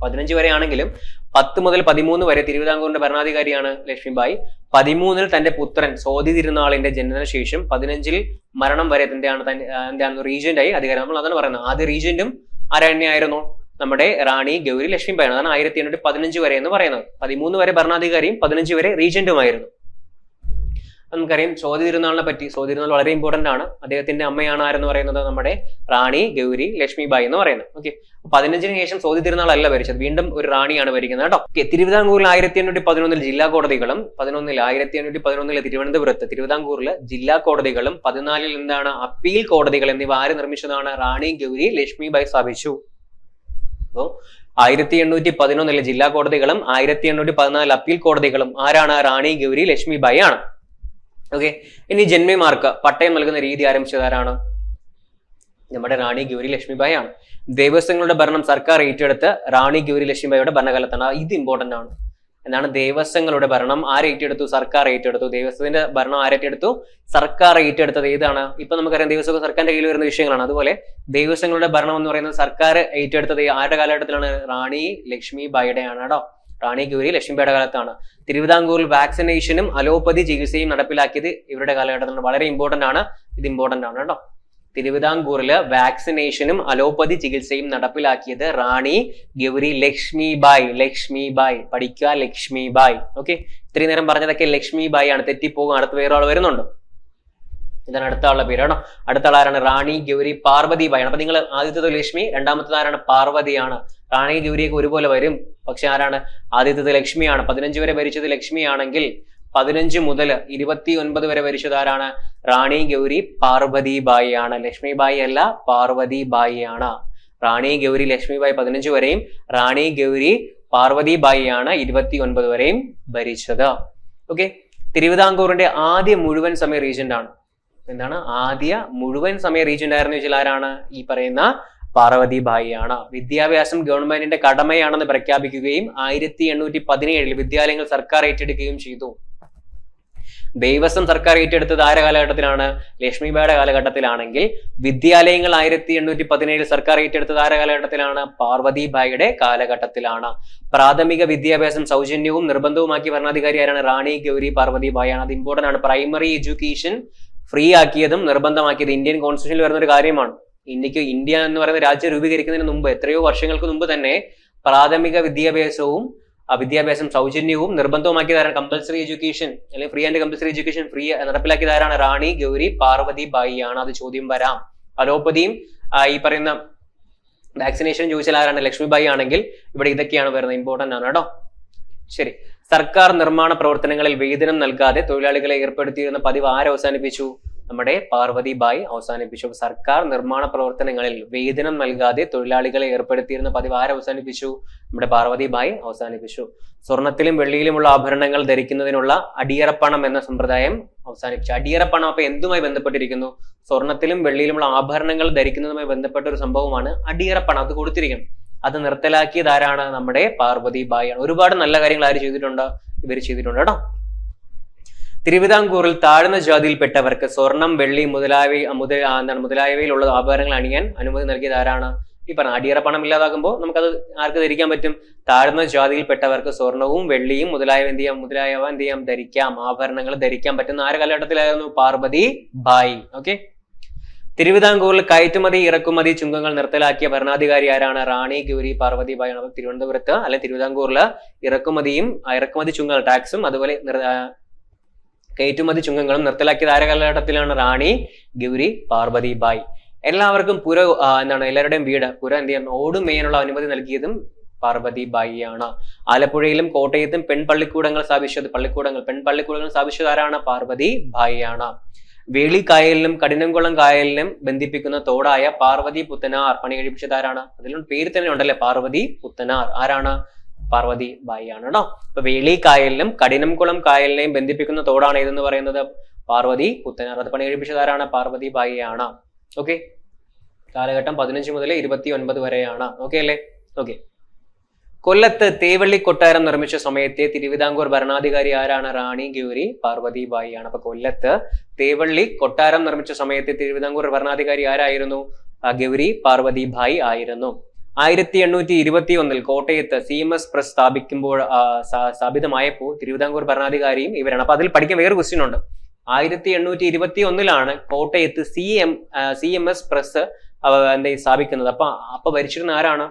പതിനഞ്ച് വരെയാണെങ്കിലും പത്ത് മുതൽ പതിമൂന്ന് വരെ തിരുവിതാംകൂറിന്റെ ഭരണാധികാരിയാണ് ലക്ഷ്മിബായി. പതിമൂന്നിൽ തന്റെ പുത്രൻ സോതി തിരുനാളിന്റെ ജനനശേഷം പതിനഞ്ചിൽ മരണം വരെ എന്താണ് തന്റെ ആ, എന്താണ് റീജന്റായി അധികാരം. നമ്മൾ അതാണ് പറയുന്നത്. ആദ്യ റീജന്റും ആരാണ്യായിരുന്നു നമ്മുടെ റാണി ഗൗരി ലക്ഷ്മിബായി അതാണ് ആയിരത്തി എണ്ണൂറ്റി പതിനഞ്ച് വരെ എന്ന് പറയുന്നത്. പതിമൂന്ന് വരെ ഭരണാധികാരിയും പതിനഞ്ച് വരെ റീജന്റുമായിരുന്നു നമുക്കറിയാം ചോദ്യ തിരുനാളിനെ പറ്റി. ചോദ്യ തിരുനാൾ വളരെ ഇമ്പോർട്ടന്റ് ആണ്. അദ്ദേഹത്തിന്റെ അമ്മയാണ് ആരെന്ന് പറയുന്നത്? നമ്മുടെ റാണി ഗൗരി ലക്ഷ്മിബായി എന്ന് പറയുന്നത്. ഓക്കെ പതിനഞ്ചിന് ശേഷം ചോദ്യ തിരുനാൾ അല്ല ഭരിച്ചത്. വീണ്ടും ഒരു റാണിയാണ് ഭരിക്കുന്നത് കേട്ടോ. ഓക്കെ തിരുവിതാംകൂറിൽ ആയിരത്തി എണ്ണൂറ്റി പതിനൊന്നിൽ ജില്ലാ കോടതികളും പതിനൊന്നിൽ ആയിരത്തി എണ്ണൂറ്റി പതിനൊന്നിൽ തിരുവനന്തപുരത്ത് തിരുവിതാംകൂറിൽ ജില്ലാ കോടതികളും പതിനാലിൽ എന്താണ് അപ്പീൽ കോടതികൾ എന്നിവ ആര് നിർമ്മിച്ചതാണ്? റാണി ഗൗരി ലക്ഷ്മിബായി സ്ഥാപിച്ചു. അപ്പോ ആയിരത്തി എണ്ണൂറ്റി പതിനൊന്നിലെ ജില്ലാ കോടതികളും ആയിരത്തി എണ്ണൂറ്റി പതിനാല് അപ്പീൽ കോടതികളും ആരാണ്? റാണി ഗൗരി ലക്ഷ്മിബായി ആണ്. ഓക്കെ ഇനി ജന്മിമാർക്ക് പട്ടയം നൽകുന്ന രീതി ആരംഭിച്ചത് ആരാണ് നമ്മുടെ റാണി ഗൗരി ലക്ഷ്മിബായി ആണ് ദേവസ്വങ്ങളുടെ ഭരണം സർക്കാർ ഏറ്റെടുത്ത് റാണി ഗൗരി ലക്ഷ്മിബായിയുടെ ഭരണകാലത്താണ് ഇത് ഇമ്പോർട്ടന്റ് ആണ്. എന്നാണ് ദേവസ്വങ്ങളുടെ ഭരണം ആരേറ്റെടുത്തു സർക്കാർ ഏറ്റെടുത്തു. ദേവസ്വത്തിന്റെ ഭരണം ആരേറ്റെടുത്തു സർക്കാർ ഏറ്റെടുത്തത് ഏതാണ്? ഇപ്പൊ നമുക്കറിയാം ദേവസ്വം സർക്കാരിന്റെ കയ്യിൽ വരുന്ന വിഷയങ്ങളാണ്. അതുപോലെ ദേവസ്വങ്ങളുടെ ഭരണം എന്ന് പറയുന്നത് സർക്കാർ ഏറ്റെടുത്തത് ആരുടെ കാലഘട്ടത്തിലാണ്? റാണി ലക്ഷ്മി ബായിയുടെ ആണ് കേട്ടോ. റാണി ഗൗരി ലക്ഷ്മിബായുടെ കാലത്താണ് തിരുവിതാംകൂറിൽ വാക്സിനേഷനും അലോപ്പതി ചികിത്സയും നടപ്പിലാക്കിയത് ഇവരുടെ കാലഘട്ടത്തിൽ വളരെ ഇമ്പോർട്ടന്റ് ആണ്. ഇത് ഇമ്പോർട്ടന്റ് ആണ് കേട്ടോ. തിരുവിതാംകൂറിൽ വാക്സിനേഷനും അലോപ്പതി ചികിത്സയും നടപ്പിലാക്കിയത് റാണി ഗൗരി ലക്ഷ്മിബായ്. ലക്ഷ്മിബായ്. പഠിക്കുക ലക്ഷ്മിബായ്. ഓക്കെ ഇത്രയും നേരം പറഞ്ഞതൊക്കെ ലക്ഷ്മിബായി ആണ്. തെറ്റിപ്പോകും. അടുത്ത വേറെ ആൾ വരുന്നുണ്ട്. ഇതാണ് അടുത്ത ആളുടെ പേര് കേട്ടോ. അടുത്ത ആളാരാണ്? റാണി ഗൗരി പാർവതി ബായ് ആണ്. അപ്പൊ നിങ്ങൾ ആദ്യത്തേത് ലക്ഷ്മി രണ്ടാമത്തേത് ആരാണ്? പാർവതിയാണ്. റാണി ഗൗരിയൊക്കെ ഒരുപോലെ വരും. പക്ഷെ ആരാണ്? ആദ്യത്തേത് ലക്ഷ്മിയാണ്. പതിനഞ്ച് വരെ ഭരിച്ചത് ലക്ഷ്മിയാണെങ്കിൽ പതിനഞ്ച് മുതൽ ഇരുപത്തി ഒൻപത് വരെ ഭരിച്ചത് ആരാണ്? റാണി ഗൗരി പാർവതി ബായി ആണ് ലക്ഷ്മി ബായി അല്ല പാർവതി ബായി ആണ് റാണി ഗൗരി ലക്ഷ്മി ബായി പതിനഞ്ച് വരെയും റാണി ഗൗരി പാർവതി ബായി ആണ് ഇരുപത്തി ഒൻപത് വരെയും ഭരിച്ചത്. ഓക്കെ? തിരുവിതാംകൂറിന്റെ ആദ്യ മുഴുവൻ സമയ റീജന്റ് ആണ് എന്താണ്? ആദ്യ മുഴുവൻ സമയ റീജന്റ് ആയിരുന്നു വെച്ചാൽ ആരാണ്? ഈ പറയുന്ന പാർവതി ഭായിയാണ് വിദ്യാഭ്യാസം ഗവൺമെന്റിന്റെ കടമയാണെന്ന് പ്രഖ്യാപിക്കുകയും ആയിരത്തി എണ്ണൂറ്റി പതിനേഴിൽ വിദ്യാലയങ്ങൾ സർക്കാർ ഏറ്റെടുക്കുകയും ചെയ്തു. ദേവസ്വം സർക്കാർ ഏറ്റെടുത്തത് ആര കാലഘട്ടത്തിലാണ്? ലക്ഷ്മിബായുടെ കാലഘട്ടത്തിലാണെങ്കിൽ വിദ്യാലയങ്ങൾ ആയിരത്തി എണ്ണൂറ്റി പതിനേഴിൽ സർക്കാർ ഏറ്റെടുത്തത് ആര കാലഘട്ടത്തിലാണ്? പാർവതിബായിയുടെ കാലഘട്ടത്തിലാണ്. പ്രാഥമിക വിദ്യാഭ്യാസം സൗജന്യവും നിർബന്ധവുമാക്കിയ ഭരണാധികാരി ആരാണ്? റാണി ഗൗരി പാർവതിബായാണ് അത് ഇമ്പോർട്ടന്റ് ആണ്. പ്രൈമറി എഡ്യൂക്കേഷൻ ഫ്രീ ആക്കിയതും നിർബന്ധമാക്കിയതും ഇന്ത്യൻ കോൺസ്റ്റിറ്റ്യൂഷനിൽ വരുന്ന ഒരു കാര്യമാണ്. ഇന്ത്യയ്ക്ക് ഇന്ത്യ എന്ന് പറയുന്ന രാജ്യം രൂപീകരിക്കുന്നതിന് മുമ്പ് എത്രയോ വർഷങ്ങൾക്ക് മുമ്പ് തന്നെ പ്രാഥമിക വിദ്യാഭ്യാസവും വിദ്യാഭ്യാസം സൗജന്യവും നിർബന്ധവുമാക്കിയതാരാണ്? കമ്പൽസറി എഡ്യൂക്കേഷൻ അല്ലെങ്കിൽ free and compulsory education free നടപ്പിലാക്കിയതാരാണ്? Rani Gauri Parvathi Bai ആണ് അത് ചോദ്യം വരാം. അലോപ്പതിയും ഈ പറയുന്ന വാക്സിനേഷൻ ചോദിച്ചാൽ ആരാണ്? ലക്ഷ്മിബായി ആണെങ്കിൽ ഇവിടെ ഇതൊക്കെയാണ് വരുന്നത്. ഇമ്പോർട്ടന്റ് ആണ് കേട്ടോ. ശരി. സർക്കാർ നിർമ്മാണ പ്രവർത്തനങ്ങളിൽ വേതനം നൽകാതെ തൊഴിലാളികളെ ഏർപ്പെടുത്തിയിരുന്ന പതിവ് ആരവസാനിപ്പിച്ചു നമ്മുടെ പാർവതി ബായി അവസാനിപ്പിച്ചു സർക്കാർ നിർമ്മാണ പ്രവർത്തനങ്ങളിൽ വേതനം നൽകാതെ തൊഴിലാളികളെ ഏർപ്പെടുത്തിയിരുന്ന പതിവ് അവസാനിപ്പിച്ചു? നമ്മുടെ പാർവതി ബായി അവസാനിപ്പിച്ചു. സ്വർണത്തിലും വെള്ളിയിലുമുള്ള ആഭരണങ്ങൾ ധരിക്കുന്നതിനുള്ള അടിയറപ്പണം എന്ന സമ്പ്രദായം അവസാനിപ്പിച്ചു. അടിയറപ്പണം അപ്പൊ എന്തുമായി ബന്ധപ്പെട്ടിരിക്കുന്നു? സ്വർണത്തിലും വെള്ളിയിലുമുള്ള ആഭരണങ്ങൾ ധരിക്കുന്നതുമായി ബന്ധപ്പെട്ട ഒരു സംഭവമാണ് അടിയറപ്പണം. അത് കൊടുത്തിരിക്കണം. അത് നിർത്തലാക്കിയത് ആരാണ്? നമ്മുടെ പാർവതി ബായി ഒരുപാട് നല്ല കാര്യങ്ങൾ ആര് ചെയ്തിട്ടുണ്ട്? ഇവർ ചെയ്തിട്ടുണ്ട് കേട്ടോ. തിരുവിതാംകൂറിൽ താഴ്ന്ന ജാതിയിൽപ്പെട്ടവർക്ക് സ്വർണം വെള്ളി മുതലായവ മുതൽ ആ, എന്താണ് മുതലായവയിലുള്ള ആഭരണങ്ങൾ അണിയാൻ അനുമതി നൽകിയത് ആരാണ്? ഈ പറഞ്ഞ അടിയറ പണം ഇല്ലാതാകുമ്പോൾ നമുക്കത് ആർക്ക് ധരിക്കാൻ പറ്റും? താഴ്ന്ന ജാതിയിൽപ്പെട്ടവർക്ക് സ്വർണവും വെള്ളിയും മുതലായവ എന്ത് ചെയ്യാം? മുതലായവ എന്ത് ചെയ്യാം? ധരിക്കാം. ആഭരണങ്ങൾ ധരിക്കാൻ പറ്റുന്ന ആര് കാലഘട്ടത്തിലായിരുന്നു പാർവതി ബായി ഓക്കെ? തിരുവിതാംകൂറിൽ കയറ്റുമതി ഇറക്കുമതി ചുങ്കങ്ങൾ നിർത്തലാക്കിയ ഭരണാധികാരി ആരാണ്? റാണി ഗൗരി പാർവതി ബായി ആണ്. അപ്പൊ തിരുവനന്തപുരത്ത് അല്ലെ തിരുവിതാംകൂറിൽ ഇറക്കുമതിയും ഇറക്കുമതി ചുങ്കങ്ങൾ ടാക്സും അതുപോലെ കയറ്റുമതി ചുങ്കങ്ങളും നിർത്തലാക്കിയത് ആര കാലഘട്ടത്തിലാണ്? റാണി ഗൗരി പാർവതി ബായ്. എല്ലാവർക്കും പുര എന്താണ് എല്ലാവരുടെയും വീട് പുര എന്ത് ചെയ്യാൻ ഓടും മേയാനുള്ള അനുമതി നൽകിയതും പാർവതി ബായിയാണ്. ആലപ്പുഴയിലും കോട്ടയത്തും പെൺപള്ളിക്കൂടങ്ങൾ സ്ഥാപിച്ചത് പള്ളിക്കൂടങ്ങൾ. പെൺപള്ളിക്കൂടങ്ങൾ സ്ഥാപിച്ചത് പാർവതി ബായിയാണ്. ആണ് വേളിക്കായലിലും കഠിനംകുളം കായലിലും ബന്ധിപ്പിക്കുന്ന തോടായ പാർവതി പുത്തനാർ പണി കഴിപ്പിച്ചത് ആരാണ്? അതിലും പേര് തന്നെ ഉണ്ടല്ലേ? പാർവതി പുത്തനാർ. ആരാണ്? പാർവതി ബായി ആണ് കേട്ടോ അപ്പൊ വേളി കായലിനും കഠിനംകുളം കായലിനെയും ബന്ധിപ്പിക്കുന്ന തോടാണ് ഇതെന്ന് പറയുന്നത്? പാർവതി പുത്തനാർ അത് പണി കഴിപ്പിച്ചതാരാണ് പാർവതി ബായി ആണ് ഓക്കെ. കാലഘട്ടം പതിനഞ്ച് മുതൽ ഇരുപത്തി ഒൻപത് വരെയാണ്. ഓക്കെ അല്ലേ? ഓക്കെ. കൊല്ലത്ത് തേവള്ളി കൊട്ടാരം നിർമ്മിച്ച സമയത്തെ തിരുവിതാംകൂർ ഭരണാധികാരി ആരാണ്? റാണി ഗൗരി പാർവതി ബായി ആണ് അപ്പൊ കൊല്ലത്ത് തേവള്ളി കൊട്ടാരം നിർമ്മിച്ച സമയത്തെ തിരുവിതാംകൂർ ഭരണാധികാരി ആരായിരുന്നു? ഗൗരി പാർവതി ഭായ് ആയിരുന്നു. ആയിരത്തി എണ്ണൂറ്റി ഇരുപത്തി ഒന്നിൽ കോട്ടയത്ത് സി എം എസ് പ്രസ് സ്ഥാപിക്കുമ്പോൾ സ്ഥാപിതമായപ്പോൾ തിരുവിതാംകൂർ ഭരണാധികാരിയും ഇവരാണ്. അപ്പൊ അതിൽ പഠിക്കാൻ വേറെ ക്വസ്റ്റ്യൻ ഉണ്ട്. ആയിരത്തി എണ്ണൂറ്റി ഇരുപത്തി ഒന്നിലാണ് കോട്ടയത്ത് C M C M S press എന്താ സ്ഥാപിക്കുന്നത്. അപ്പൊ അപ്പൊ ഭരിച്ചിരുന്ന ആരാണ്?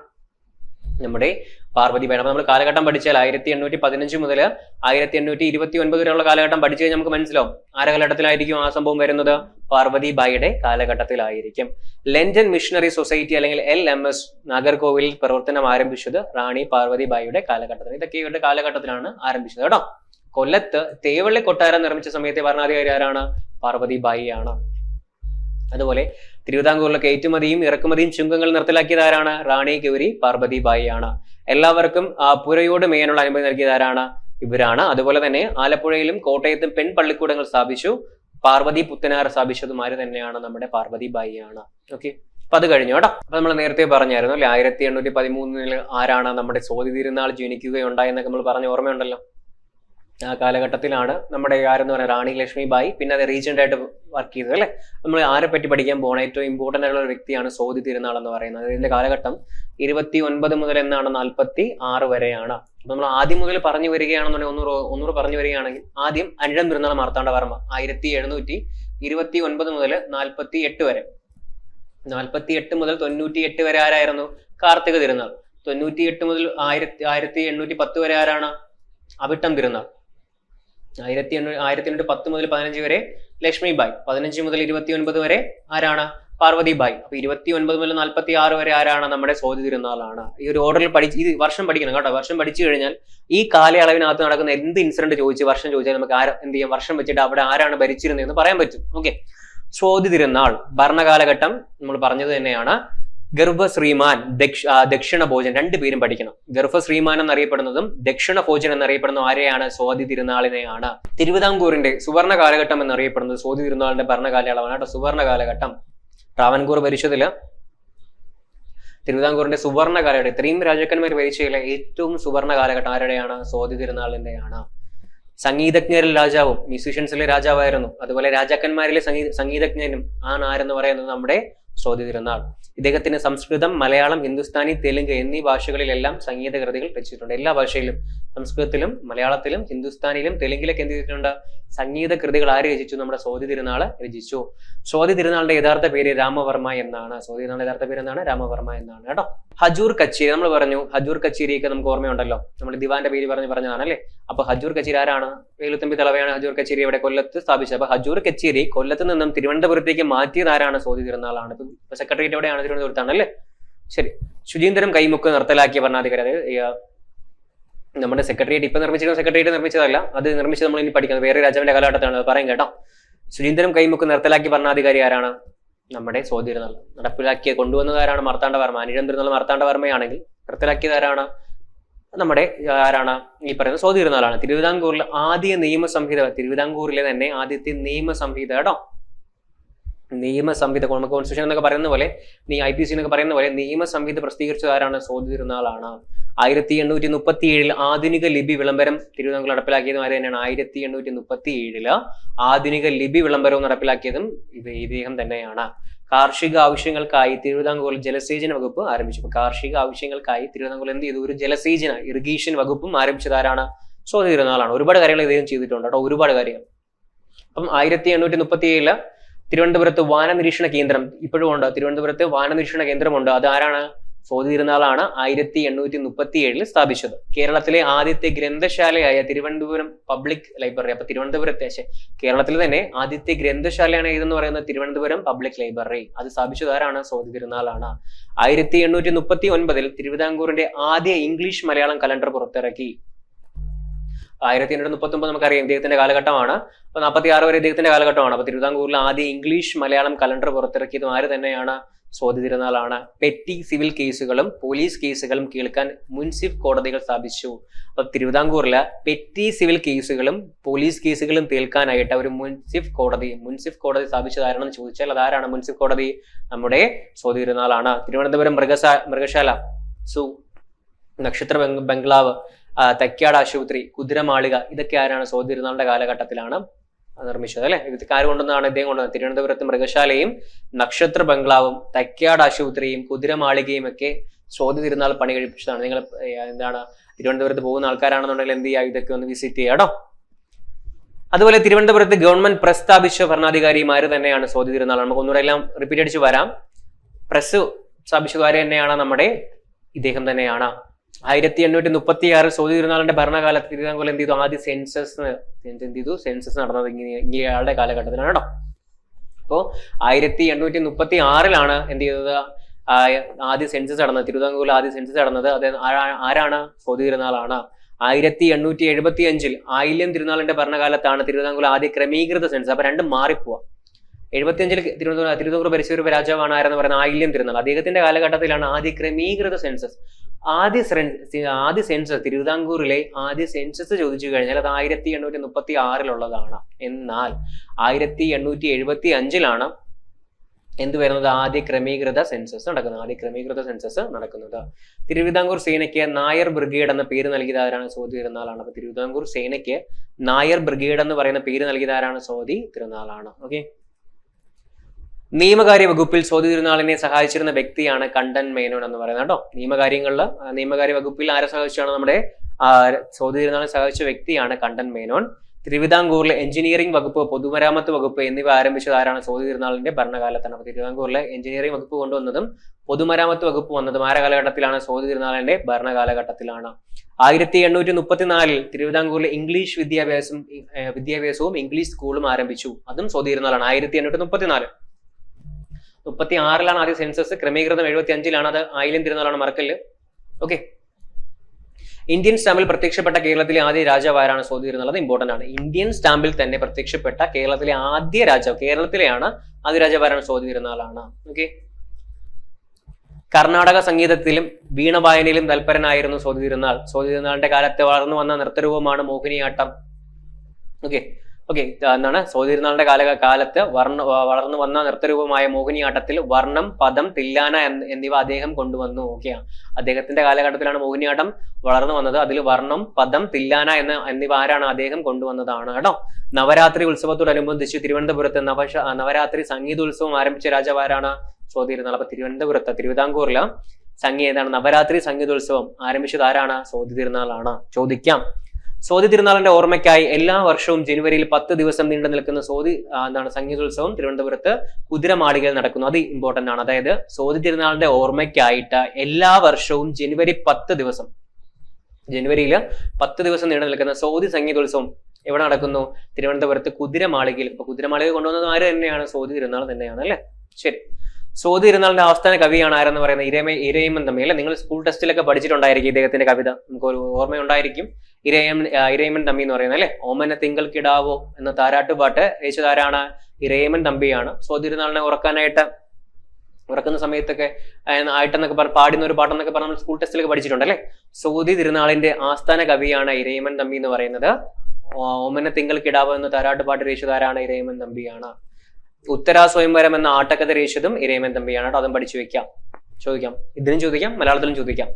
നമ്മുടെ പാർവതി വേണം നമ്മൾ കാലഘട്ടം പഠിച്ചാൽ ആയിരത്തി എണ്ണൂറ്റി പതിനഞ്ച് മുതൽ ആയിരത്തി എണ്ണൂറ്റി ഇരുപത്തി ഒൻപത് വരെയുള്ള കാലഘട്ടം പഠിച്ചു കഴിഞ്ഞാൽ നമുക്ക് മനസ്സിലാവും ആര കാലഘട്ടത്തിലായിരിക്കും ആ സംഭവം വരുന്നത്. പാർവതി ബായിയുടെ കാലഘട്ടത്തിലായിരിക്കും. ലണ്ടൻ മിഷണറി സൊസൈറ്റി അല്ലെങ്കിൽ എൽ എം എസ് നാഗർകോവിലിൽ പ്രവർത്തനം ആരംഭിച്ചത് റാണി പാർവതി ബായിയുടെ കാലഘട്ടത്തിൽ. ഇതൊക്കെ ഇവരുടെ കാലഘട്ടത്തിലാണ് ആരംഭിച്ചത് കേട്ടോ. കൊല്ലത്ത് തേവള്ളി കൊട്ടാരം നിർമ്മിച്ച സമയത്തെ ഭരണാധികാരി ആരാണ്? പാർവതി ബായിയാണ്. അതുപോലെ തിരുവിതാംകൂറിലെ കയറ്റുമതിയും ഇറക്കുമതിയും ചുങ്കങ്ങൾ നിർത്തലാക്കിയത് ആരാണ്? റാണി ഗൗരി പാർവതി ബായി ആണ് എല്ലാവർക്കും പുരയോട് മേയാനുള്ള അനുമതി നൽകിയത് ആരാണ്? ഇവരാണ്. അതുപോലെ തന്നെ ആലപ്പുഴയിലും കോട്ടയത്തും പെൺപള്ളിക്കൂടങ്ങൾ സ്ഥാപിച്ചു. പാർവതി പുത്തനാർ സ്ഥാപിച്ചതും ആര് തന്നെയാണ് നമ്മുടെ പാർവതി ബായി ആണ് ഓക്കെ അപ്പൊ അത് കഴിഞ്ഞു കേട്ടോ. അപ്പൊ നമ്മൾ നേരത്തെ പറഞ്ഞായിരുന്നു അല്ലെ? ആയിരത്തി എണ്ണൂറ്റി പതിമൂന്നിൽ ആരാണ് നമ്മുടെ സ്വാതി തിരുനാൾ ജനിക്കുകയുണ്ടായെന്നൊക്കെ നമ്മൾ പറഞ്ഞ ഓർമ്മയുണ്ടല്ലോ. ആ കാലഘട്ടത്തിലാണ് നമ്മുടെ ആരെന്ന് പറയുന്നത് റാണി ലക്ഷ്മി ബായി. പിന്നെ അത് റീജന്റ് ആയിട്ട് വർക്ക് ചെയ്തത് അല്ലെ? നമ്മൾ ആരെ പറ്റി പഠിക്കാൻ പോകണം ഏറ്റവും ഇമ്പോർട്ടന്റ് ആയിട്ടുള്ള ഒരു വ്യക്തിയാണ് സ്വാതി തിരുനാൾ എന്ന് പറയുന്നത് ഇതിന്റെ കാലഘട്ടം ഇരുപത്തി ഒൻപത് മുതൽ എന്നാണ് നാൽപ്പത്തി ആറ് വരെയാണ് നമ്മൾ ആദ്യം മുതൽ പറഞ്ഞു വരികയാണെന്നുണ്ടെങ്കിൽ ഒന്നൂറ് ഒന്നൂറ് പറഞ്ഞു വരികയാണെങ്കിൽ ആദ്യം അനിഴം തിരുനാൾ മാർത്താണ്ഡവർമ്മ ആയിരത്തി എഴുന്നൂറ്റി ഇരുപത്തി ഒൻപത് മുതൽ നാൽപ്പത്തി എട്ട് വരെ. നാൽപ്പത്തി എട്ട് മുതൽ തൊണ്ണൂറ്റി എട്ട് വരെ ആരായിരുന്നു? കാർത്തിക തിരുനാൾ. തൊണ്ണൂറ്റി എട്ട് മുതൽ ആയിരത്തി ആയിരത്തി എണ്ണൂറ്റി പത്ത് വരെ ആരാണ്? അവിട്ടം തിരുനാൾ. ആയിരത്തി ആയിരത്തി എണ്ണൂറ്റി പത്ത് മുതൽ പതിനഞ്ച് വരെ ലക്ഷ്മി ബായ്. പതിനഞ്ച് മുതൽ ഇരുപത്തി ഒൻപത് വരെ ആരാണ്? പാർവതി ബായ്. അപ്പൊ ഇരുപത്തി ഒൻപത് മുതൽ നാൽപ്പത്തി ആറ് വരെ ആരാണ്? നമ്മുടെ സ്വാതി തിരുനാളാണ്. ഈ ഒരു ഓർഡറിൽ പഠിച്ച് ഇത് വർഷം പഠിക്കണം കേട്ടോ. വർഷം പഠിച്ചു കഴിഞ്ഞാൽ ഈ കാലയളവിനകത്ത് നടക്കുന്ന എന്ത് ഇൻസിഡന്റ് ചോദിച്ച് വർഷം ചോദിച്ചാൽ നമുക്ക് ആര എന്ത് ചെയ്യാം? വർഷം വെച്ചിട്ട് അവിടെ ആരാണ് ഭരിച്ചിരുന്നതെന്ന് പറയാൻ പറ്റും. ഓക്കെ സ്വാതി തിരുനാൾ ഭരണകാലഘട്ടം നമ്മൾ പറഞ്ഞത് തന്നെയാണ്. ഗർഭ ശ്രീമാൻ ദക്ഷ ദക്ഷിണ ഭോജൻ രണ്ടുപേരും പഠിക്കണം. ഗർഭ ശ്രീമാൻ എന്നറിയപ്പെടുന്നതും ദക്ഷിണ ഭോജൻ എന്നറിയപ്പെടുന്ന ആരെയാണ്? സ്വാതി തിരുനാളിനെയാണ്. തിരുവിതാംകൂറിന്റെ സുവർണ കാലഘട്ടം എന്നറിയപ്പെടുന്നത് സ്വാതി തിരുനാളിന്റെ ഭരണകാലയളവാണ് കേട്ടോ. സുവർണ കാലഘട്ടം. ട്രാവൻകൂർ ഭരിച്ചതിൽ തിരുവിതാംകൂറിന്റെ സുവർണ കാലഘട്ടം ഇത്രയും രാജാക്കന്മാർ ഭരിച്ചതിലെ ഏറ്റവും സുവർണ കാലഘട്ടം ആരുടെയാണ്? സ്വാതി തിരുനാളിന്റെയാണ്. സംഗീതജ്ഞരിൽ രാജാവും മ്യൂസീഷ്യൻസിലെ രാജാവായിരുന്നു. അതുപോലെ രാജാക്കന്മാരിലെ സംഗീ സംഗീതജ്ഞനും ആണ് ആരെന്ന് പറയുന്നത് നമ്മുടെ സ്വാതി തിരുനാൾ ഇദ്ദേഹത്തിന് സംസ്കൃതം മലയാളം ഹിന്ദുസ്ഥാനി തെലുങ്ക് എന്നീ ഭാഷകളിലെല്ലാം സംഗീത കൃതികൾ രചിച്ചിട്ടുണ്ട്. എല്ലാ ഭാഷയിലും സംസ്കൃതത്തിലും മലയാളത്തിലും ഹിന്ദുസ്ഥാനിയിലും തെലുങ്കിലൊക്കെ എന്ത് ചെയ്തിട്ടുണ്ട്? സംഗീത കൃതികൾ ആര് രചിച്ചു? നമ്മുടെ സ്വാതി തിരുനാൾ രചിച്ചു. സ്വാതി തിരുനാളിന്റെ യഥാർത്ഥ പേര് രാമവർമ്മ എന്നാണ്. സ്വാതി തിരുനാളിന്റെ യഥാർത്ഥ പേര് എന്നാണ് രാമവർമ്മ എന്നാണ് കേട്ടോ? ഹജൂർ കച്ചേരി നമ്മൾ പറഞ്ഞു. ഹജൂർ കച്ചേരിയൊക്കെ നമുക്ക് ഓർമ്മയുണ്ടല്ലോ. നമ്മൾ ദിവാന്റെ പേര് പറഞ്ഞു പറഞ്ഞതാണ് അല്ലേ? അപ്പൊ ഹജൂർ കച്ചേരി ആരാണ്? വേലുത്തമ്പി തളവയാണ് ഹജൂർ കച്ചേരി ഇവിടെ കൊല്ലത്ത് സ്ഥാപിച്ചത്. അപ്പൊ ഹജൂർ കച്ചേരി കൊല്ലത്ത് നിന്നും തിരുവനന്തപുരത്തേക്ക് മാറ്റിയത് ആരാണ്? സ്വാതി തിരുനാളാണ്. ഇപ്പൊ സെക്രട്ടേറിയറ്റ് എവിടെയാണ്? തിരുവനന്തപുരത്താണ് അല്ലേ? ശരി. ശുചീന്ദ്രം കൈമുക്ക് നിർത്തലാക്കിയ ഭരണാധികാരി നമ്മുടെ സെക്രട്ടേറിയറ്റ് ഇപ്പൊ നിർമ്മിച്ചിരുന്ന സെക്രട്ടേറിയറ്റ് നിർമ്മിച്ചതല്ല. അത് നിർമ്മിച്ചത് നമ്മൾ ഇനി പഠിക്കുന്നത് വേറെ രാജാവിന്റെ കാലഘട്ടത്താണ് പറയും കേട്ടോ. സുരീന്ദ്രം കൈമുക്ക് നിർത്തലാക്കി ഭരണാധികാരി ആരാണ്? നമ്മുടെ സ്വാതിരുന്നാൾ നടപ്പിലാക്കിയ കൊണ്ടുവന്നതാരാണ്? മർത്താണ്ഡവർമ്മ മാർത്താണ്ഡവർമ്മ അനിഴം തിരുനാൾ മാർത്താണ്ഡവർമ്മയാണെങ്കിൽ നിർത്തലാക്കിയത് ആരാണ്? നമ്മുടെ ആരാണ്? ഈ പറയുന്ന സ്വാതിരുന്നാളാണ് തിരുവിതാംകൂറിലെ ആദ്യ നിയമ സംഹിത തിരുവിതാംകൂറിലെ തന്നെ ആദ്യത്തെ നിയമസംഹിത കേട്ടോ. നിയമസംഹിത നമുക്ക് കോൺസ്റ്റിറ്റ്യൂഷൻ എന്നൊക്കെ പറയുന്ന പോലെ നീ ഐ പി സി എന്നൊക്കെ പറയുന്ന പോലെ നിയമസംഹിത പ്രസിദ്ധീകരിച്ചത് ആരാണ്? സ്വാതി തിരുനാളാണ് ആയിരത്തി എണ്ണൂറ്റി മുപ്പത്തി ഏഴിൽ ആധുനിക ലിപി വിളംബരം തിരുവിതാംകൂർ നടപ്പിലാക്കിയതും ആര് തന്നെയാണ്? ആയിരത്തി എണ്ണൂറ്റി മുപ്പത്തി ഏഴിൽ ആധുനിക ലിപി വിളംബരവും നടപ്പിലാക്കിയതും ഇത് ഇദ്ദേഹം തന്നെയാണ്. കാർഷിക ആവശ്യങ്ങൾക്കായി തിരുവിതാംകൂർ ജലസേചന വകുപ്പ് ആരംഭിച്ചു. കാർഷിക ആവശ്യങ്ങൾക്കായി തിരുവിതാംകൂർ എന്ത് ചെയ്തു? ഒരു ജലസേചന ഇറിഗേഷൻ വകുപ്പും ആരംഭിച്ചത് ആരാണ് സ്വാതി തിരുനാളാണ് ഒരുപാട് കാര്യങ്ങൾ ഇദ്ദേഹം ചെയ്തിട്ടുണ്ട് കേട്ടോ. ഒരുപാട് കാര്യങ്ങൾ അപ്പം ആയിരത്തി എണ്ണൂറ്റി മുപ്പത്തി ഏഴിൽ തിരുവനന്തപുരത്ത് വാനനിരീക്ഷണ കേന്ദ്രം ഇപ്പോഴും ഉണ്ട്. തിരുവനന്തപുരത്ത് വാനനിരീക്ഷണ കേന്ദ്രമുണ്ട്. അത് ആരാണ്? സ്വാതി തിരുനാളാണ് ആയിരത്തി എണ്ണൂറ്റി മുപ്പത്തി ഏഴിൽ സ്ഥാപിച്ചത്. കേരളത്തിലെ ആദ്യത്തെ ഗ്രന്ഥശാലയായ തിരുവനന്തപുരം പബ്ലിക് ലൈബ്രറി അപ്പൊ തിരുവനന്തപുരത്തെ കേരളത്തിലെ തന്നെ ആദ്യത്തെ ഗ്രന്ഥശാലയാണ് ഇതെന്ന് പറയുന്നത്? തിരുവനന്തപുരം പബ്ലിക് ലൈബ്രറി അത് സ്ഥാപിച്ചത് ആരാണ്? സ്വാതി തിരുനാളാണ്. ആയിരത്തി എണ്ണൂറ്റി മുപ്പത്തി ഒൻപതിൽ തിരുവിതാംകൂറിന്റെ ആദ്യ ഇംഗ്ലീഷ് മലയാളം കലണ്ടർ പുറത്തിറക്കി. ആയിരത്തി എണ്ണൂറ്റി മുപ്പത്തി ഒമ്പത് നമുക്കറിയാം ഇദ്ദേഹത്തിന്റെ കാലഘട്ടമാണ്. അപ്പൊ നാൽപ്പത്തി ആറ് വരെ ഇദ്ദേഹത്തിന്റെ കാലഘട്ടമാണ്. അപ്പൊ തിരുവിതാംകൂറിൽ ആദ്യ ഇംഗ്ലീഷ് മലയാളം കലണ്ടർ പുറത്തിറക്കിയതും ആര് തന്നെയാണ്? സ്വാതി തിരുനാളാണ്. പെറ്റി സിവിൽ കേസുകളും പോലീസ് കേസുകളും കേൾക്കാൻ മുൻസിഫ് കോടതികൾ സ്ഥാപിച്ചു അപ്പൊ തിരുവിതാംകൂറിൽ പെറ്റി സിവിൽ കേസുകളും പോലീസ് കേസുകളും കേൾക്കാനായിട്ട് അവർ മുൻസിഫ് കോടതി മുൻസിഫ് കോടതി സ്ഥാപിച്ചത് ആരാണെന്ന് ചോദിച്ചാൽ അതാരാണ് മുൻസിഫ് കോടതി? നമ്മുടെ സ്വാതി തിരുനാളാണ്. തിരുവനന്തപുരം മൃഗശാ മൃഗശാല സു നക്ഷത്ര ബംഗ്ലാവ് തൈക്കാട് ആശുപത്രി കുതിരമാളിക ഇതൊക്കെ ആരാണ് സ്വാതി തിരുനാളിന്റെ കാലഘട്ടത്തിലാണ് നിർമ്മിച്ചത് അല്ലെ? ഇത് ആര് കൊണ്ടുവന്നതാണ് ഇദ്ദേഹം കൊണ്ടുവന്നത്? തിരുവനന്തപുരത്ത് മൃഗശാലയും നക്ഷത്ര ബംഗ്ലാവും തൈക്കാട് ആശുപത്രിയും കുതിരമാളികയും ഒക്കെ സ്വാതി തിരുനാൾ പണി കഴിപ്പിച്ചതാണ്. നിങ്ങൾ എന്താണ് തിരുവനന്തപുരത്ത് പോകുന്ന ആൾക്കാരാണെന്നുണ്ടെങ്കിൽ എന്ത് ചെയ്യുക? ഇതൊക്കെ ഒന്ന് വിസിറ്റ് ചെയ്യാടോ അതുപോലെ തിരുവനന്തപുരത്ത് ഗവൺമെന്റ് പ്രസ്ഥാപിച്ച ഭരണാധികാരിമാര് തന്നെയാണ് സ്വാതി തിരുനാൾ നമുക്ക് ഒന്നുകൂടെ എല്ലാം റിപ്പീറ്റ് അടിച്ച് വരാം. പ്രസ് സ്ഥാപിച്ചുകാരെ തന്നെയാണ്? നമ്മുടെ ഇദ്ദേഹം തന്നെയാണ്. ആയിരത്തി എണ്ണൂറ്റി മുപ്പത്തി ആറ് സൗദി തിരുനാളിന്റെ ഭരണകാലത്ത് തിരുവിതാംകൂറിൽ എന്ത് ചെയ്തു? ആദ്യ സെൻസസ് എന്ത് ചെയ്തു? സെൻസസ് നടന്നത് ഇങ്ങനെ ഇയാളുടെ കാലഘട്ടത്തിലാണ് കേട്ടോ അപ്പോ ആയിരത്തി എണ്ണൂറ്റി മുപ്പത്തി ആറിലാണ് എന്ത് ചെയ്തത്? ആദ്യ സെൻസസ് നടന്നത്. തിരുവിതാംകൂറിൽ ആദ്യ സെൻസസ് നടന്നത്. അത് ആരാ- ആരാണ്? സൗദി തിരുനാളാണ്. ആയിരത്തി എണ്ണൂറ്റി എഴുപത്തി അഞ്ചിൽ ആയില്യം തിരുനാളിന്റെ ഭരണകാലത്താണ് തിരുവിതാംകൂർ ആദ്യ ക്രമീകൃത സെൻസസ് അപ്പൊ രണ്ടും മാറിപ്പോവാ. എഴുപത്തിയഞ്ചിൽ തിരുവനന്തപുരം തിരുവിതാംകൂർ ഭരിച്ച രാജാവാണ് ആരെന്ന് പറയുന്ന ആയില്യം തിരുനാൾ. അദ്ദേഹത്തിന്റെ കാലഘട്ടത്തിലാണ് ആദ്യ ക്രമീകൃത സെൻസസ്. ആദ്യ ആദ്യ സെൻസസ് തിരുവിതാംകൂറിലെ ആദ്യ സെൻസസ് ചോദിച്ചു കഴിഞ്ഞാൽ അത് ആയിരത്തി എണ്ണൂറ്റി മുപ്പത്തി ആറിലുള്ളതാണ് എന്നാൽ ആയിരത്തി എണ്ണൂറ്റി എഴുപത്തി അഞ്ചിലാണ് എന്ത് വരുന്നത്? ആദ്യ ക്രമീകൃത സെൻസസ് നടക്കുന്നത്. ആദ്യ ക്രമീകൃത സെൻസസ് നടക്കുന്നത്. തിരുവിതാംകൂർ സേനയ്ക്ക് നായർ ബ്രിഗേഡ് എന്ന പേര് നൽകിയത് ആരാണ്? സോതി തിരുനാളാണ്. അപ്പൊ തിരുവിതാംകൂർ സേനയ്ക്ക് നായർ ബ്രിഗേഡ് എന്ന് പറയുന്ന പേര് നൽകിയത് ആരാണ്? സോതി തിരുനാളാണ്. ഓക്കെ? നിയമകാര്യ വകുപ്പിൽ ചോദ്യ തിരുനാളിനെ സഹായിച്ചിരുന്ന വ്യക്തിയാണ് കണ്ടൻ മേനോൻ എന്ന് പറയുന്നത് കേട്ടോ. നിയമകാര്യങ്ങളിൽ നിയമകാര്യ വകുപ്പിൽ ആരെ സഹായിച്ചാണ് നമ്മുടെ ചോദ്യ തിരുനാളിനെ സഹായിച്ച വ്യക്തിയാണ് കണ്ടൻ മേനോൻ. തിരുവിതാംകൂറിലെ എഞ്ചിനീയറിംഗ് വകുപ്പ് പൊതുമരാമത്ത് വകുപ്പ് എന്നിവ ആരംഭിച്ചത് ആരാണ്? സോതി തിരുനാളിന്റെ ഭരണകാലത്താണ്. അപ്പൊ തിരുവിതാംകൂറിലെ എഞ്ചിനീയറിംഗ് വകുപ്പ് കൊണ്ടുവന്നതും പൊതുമരാമത്ത് വകുപ്പ് വന്നതും ആര കാലഘട്ടത്തിലാണ്? ചോദ്യ തിരുനാളിന്റെ ഭരണകാലഘട്ടത്തിലാണ്. ആയിരത്തി എണ്ണൂറ്റി മുപ്പത്തിനാലിൽ തിരുവിതാംകൂറിലെ ഇംഗ്ലീഷ് വിദ്യാഭ്യാസം വിദ്യാഭ്യാസവും ഇംഗ്ലീഷ് സ്കൂളും ആരംഭിച്ചു. അതും ചോദ്യ തിരുനാളാണ് ആയിരത്തി എണ്ണൂറ്റി മുപ്പത്തിനാല്. മുപ്പത്തി ആറിലാണ് ആദ്യ സെൻസസ്. ക്രമീകൃതം എഴുപത്തി അഞ്ചിലാണ് അത്. ആയിലും തിരുനാളാണ് മറക്കൽ. ഓക്കെ. ഇന്ത്യൻ സ്റ്റാമ്പിൽ പ്രത്യക്ഷപ്പെട്ട കേരളത്തിലെ ആദ്യ രാജാവ് ആരാണ് തിരുനാൾ ഇമ്പോർട്ടന്റ് ആണ്. ഇന്ത്യൻ സ്റ്റാമ്പിൽ തന്നെ പ്രത്യക്ഷപ്പെട്ട കേരളത്തിലെ ആദ്യ രാജാവ് കേരളത്തിലെയാണ് ആദ്യ രാജാവ് ആരാണ് തിരുനാളാണ് ഓക്കെ. കർണാടക സംഗീതത്തിലും വീണവായനയിലും തൽപരനായിരുന്നു സ്വാതി തിരുനാൾ സ്വാതി തിരുനാളിന്റെ കാലത്ത് വളർന്നു വന്ന നൃത്തരൂപമാണ് മോഹിനിയാട്ടം. ഓക്കെ. ഓക്കെ എന്താണ്? തിരുനാളിന്റെ കാല കാലത്ത് വർണ വളർന്നു വന്ന നൃത്തരൂപമായ മോഹിനിയാട്ടത്തിൽ വർണം പദം തില്ലാന എന്ന് എന്നിവ അദ്ദേഹം കൊണ്ടുവന്നു. ഓക്കെ അദ്ദേഹത്തിന്റെ കാലഘട്ടത്തിലാണ് മോഹിനിയാട്ടം വളർന്നു വന്നത്. അതിൽ വർണം പദം തില്ലാന എന്ന എന്നിവ ആരാണ് അദ്ദേഹം കൊണ്ടുവന്നതാണ് കേട്ടോ. നവരാത്രി ഉത്സവത്തോടനുബന്ധിച്ച് തിരുവനന്തപുരത്ത് നവശ നവരാത്രി സംഗീതോത്സവം ആരംഭിച്ച രാജാവ് ആരാണ് തിരുനാൾ അപ്പൊ തിരുവനന്തപുരത്ത് തിരുവിതാംകൂറിൽ സംഗീതാണ് നവരാത്രി സംഗീതോത്സവം ആരംഭിച്ചത് ആരാണ്? തിരുനാളാണ് ചോദിക്കാം. സോതി തിരുനാളിന്റെ ഓർമ്മയ്ക്കായി എല്ലാ വർഷവും ജനുവരിയിൽ പത്ത് ദിവസം നീണ്ടു നിൽക്കുന്ന സോതി എന്താണ് സംഗീതോത്സവം തിരുവനന്തപുരത്ത് കുതിരമാളികയിൽ നടക്കുന്നു. അത് ഇമ്പോർട്ടന്റ് ആണ്. അതായത് സോതി തിരുനാളിന്റെ ഓർമ്മയ്ക്കായിട്ട് എല്ലാ വർഷവും ജനുവരി പത്ത് ദിവസം ജനുവരിയിൽ പത്ത് ദിവസം നീണ്ടു നിൽക്കുന്ന സോതി സംഗീതോത്സവം എവിടെ നടക്കുന്നു? തിരുവനന്തപുരത്ത് കുതിരമാളികയിൽ. ഇപ്പൊ കുതിരമാളിക കൊണ്ടുവന്നത് ആര് തന്നെയാണ്? സോതി തിരുനാൾ തന്നെയാണ് അല്ലെ? ശരി. സോതി ഇരുന്നാളിന്റെ അവസ്ഥാന കവിയാണ് ആരെന്ന് പറയുന്നത് ഇരമ ഇരയമ്മൻ തമ്മി അല്ലെ? നിങ്ങൾ സ്കൂൾ ടെസ്റ്റിലൊക്കെ പഠിച്ചിട്ടുണ്ടായിരിക്കും ഇദ്ദേഹത്തിന്റെ കവിത. നമുക്ക് ഒരു ഓർമ്മയുണ്ടായിരിക്കും ഇരയം ഇരയമ്മൻ തമ്പി എന്ന് പറയുന്നത് അല്ലെ? ഓമന തിങ്കൾ കിടാവോ എന്ന താരാട്ടുപാട്ട് യേശുതാരാണ് ഇരയമ്മൻ തമ്പിയാണ്. സോതി ഇരുന്നാളിനെ ഉറക്കാനായിട്ട് ഉറക്കുന്ന സമയത്തൊക്കെ ആയിട്ടെന്നൊക്കെ പറ പാടുന്ന ഒരു പാട്ടെന്നൊക്കെ പറഞ്ഞ് നമ്മൾ സ്കൂൾ ടെസ്റ്റിലൊക്കെ പഠിച്ചിട്ടുണ്ട് അല്ലെ? സോതി തിരുനാളിന്റെ ആസ്ഥാന കവിയാണ് ഇരയമ്മൻ തമ്പി എന്ന് പറയുന്നത്. ഓമന തിങ്കൾ കിടാവ് എന്ന താരാട്ടുപാട്ട് രചിച്ചതാരാണ് ഇരയമ്മൻ തമ്പിയാണ്. ഉത്തരാ സ്വയംവരം എന്ന ആട്ടക്കഥ രചിച്ചതും ഇരേമൻ തമ്പിയാണ് കേട്ടോ. അതും പഠിച്ചു വെക്കാം. ചോദിക്കാം. ഇതിനും ചോദിക്കാം മലയാളത്തിലും ചോദിക്കാം.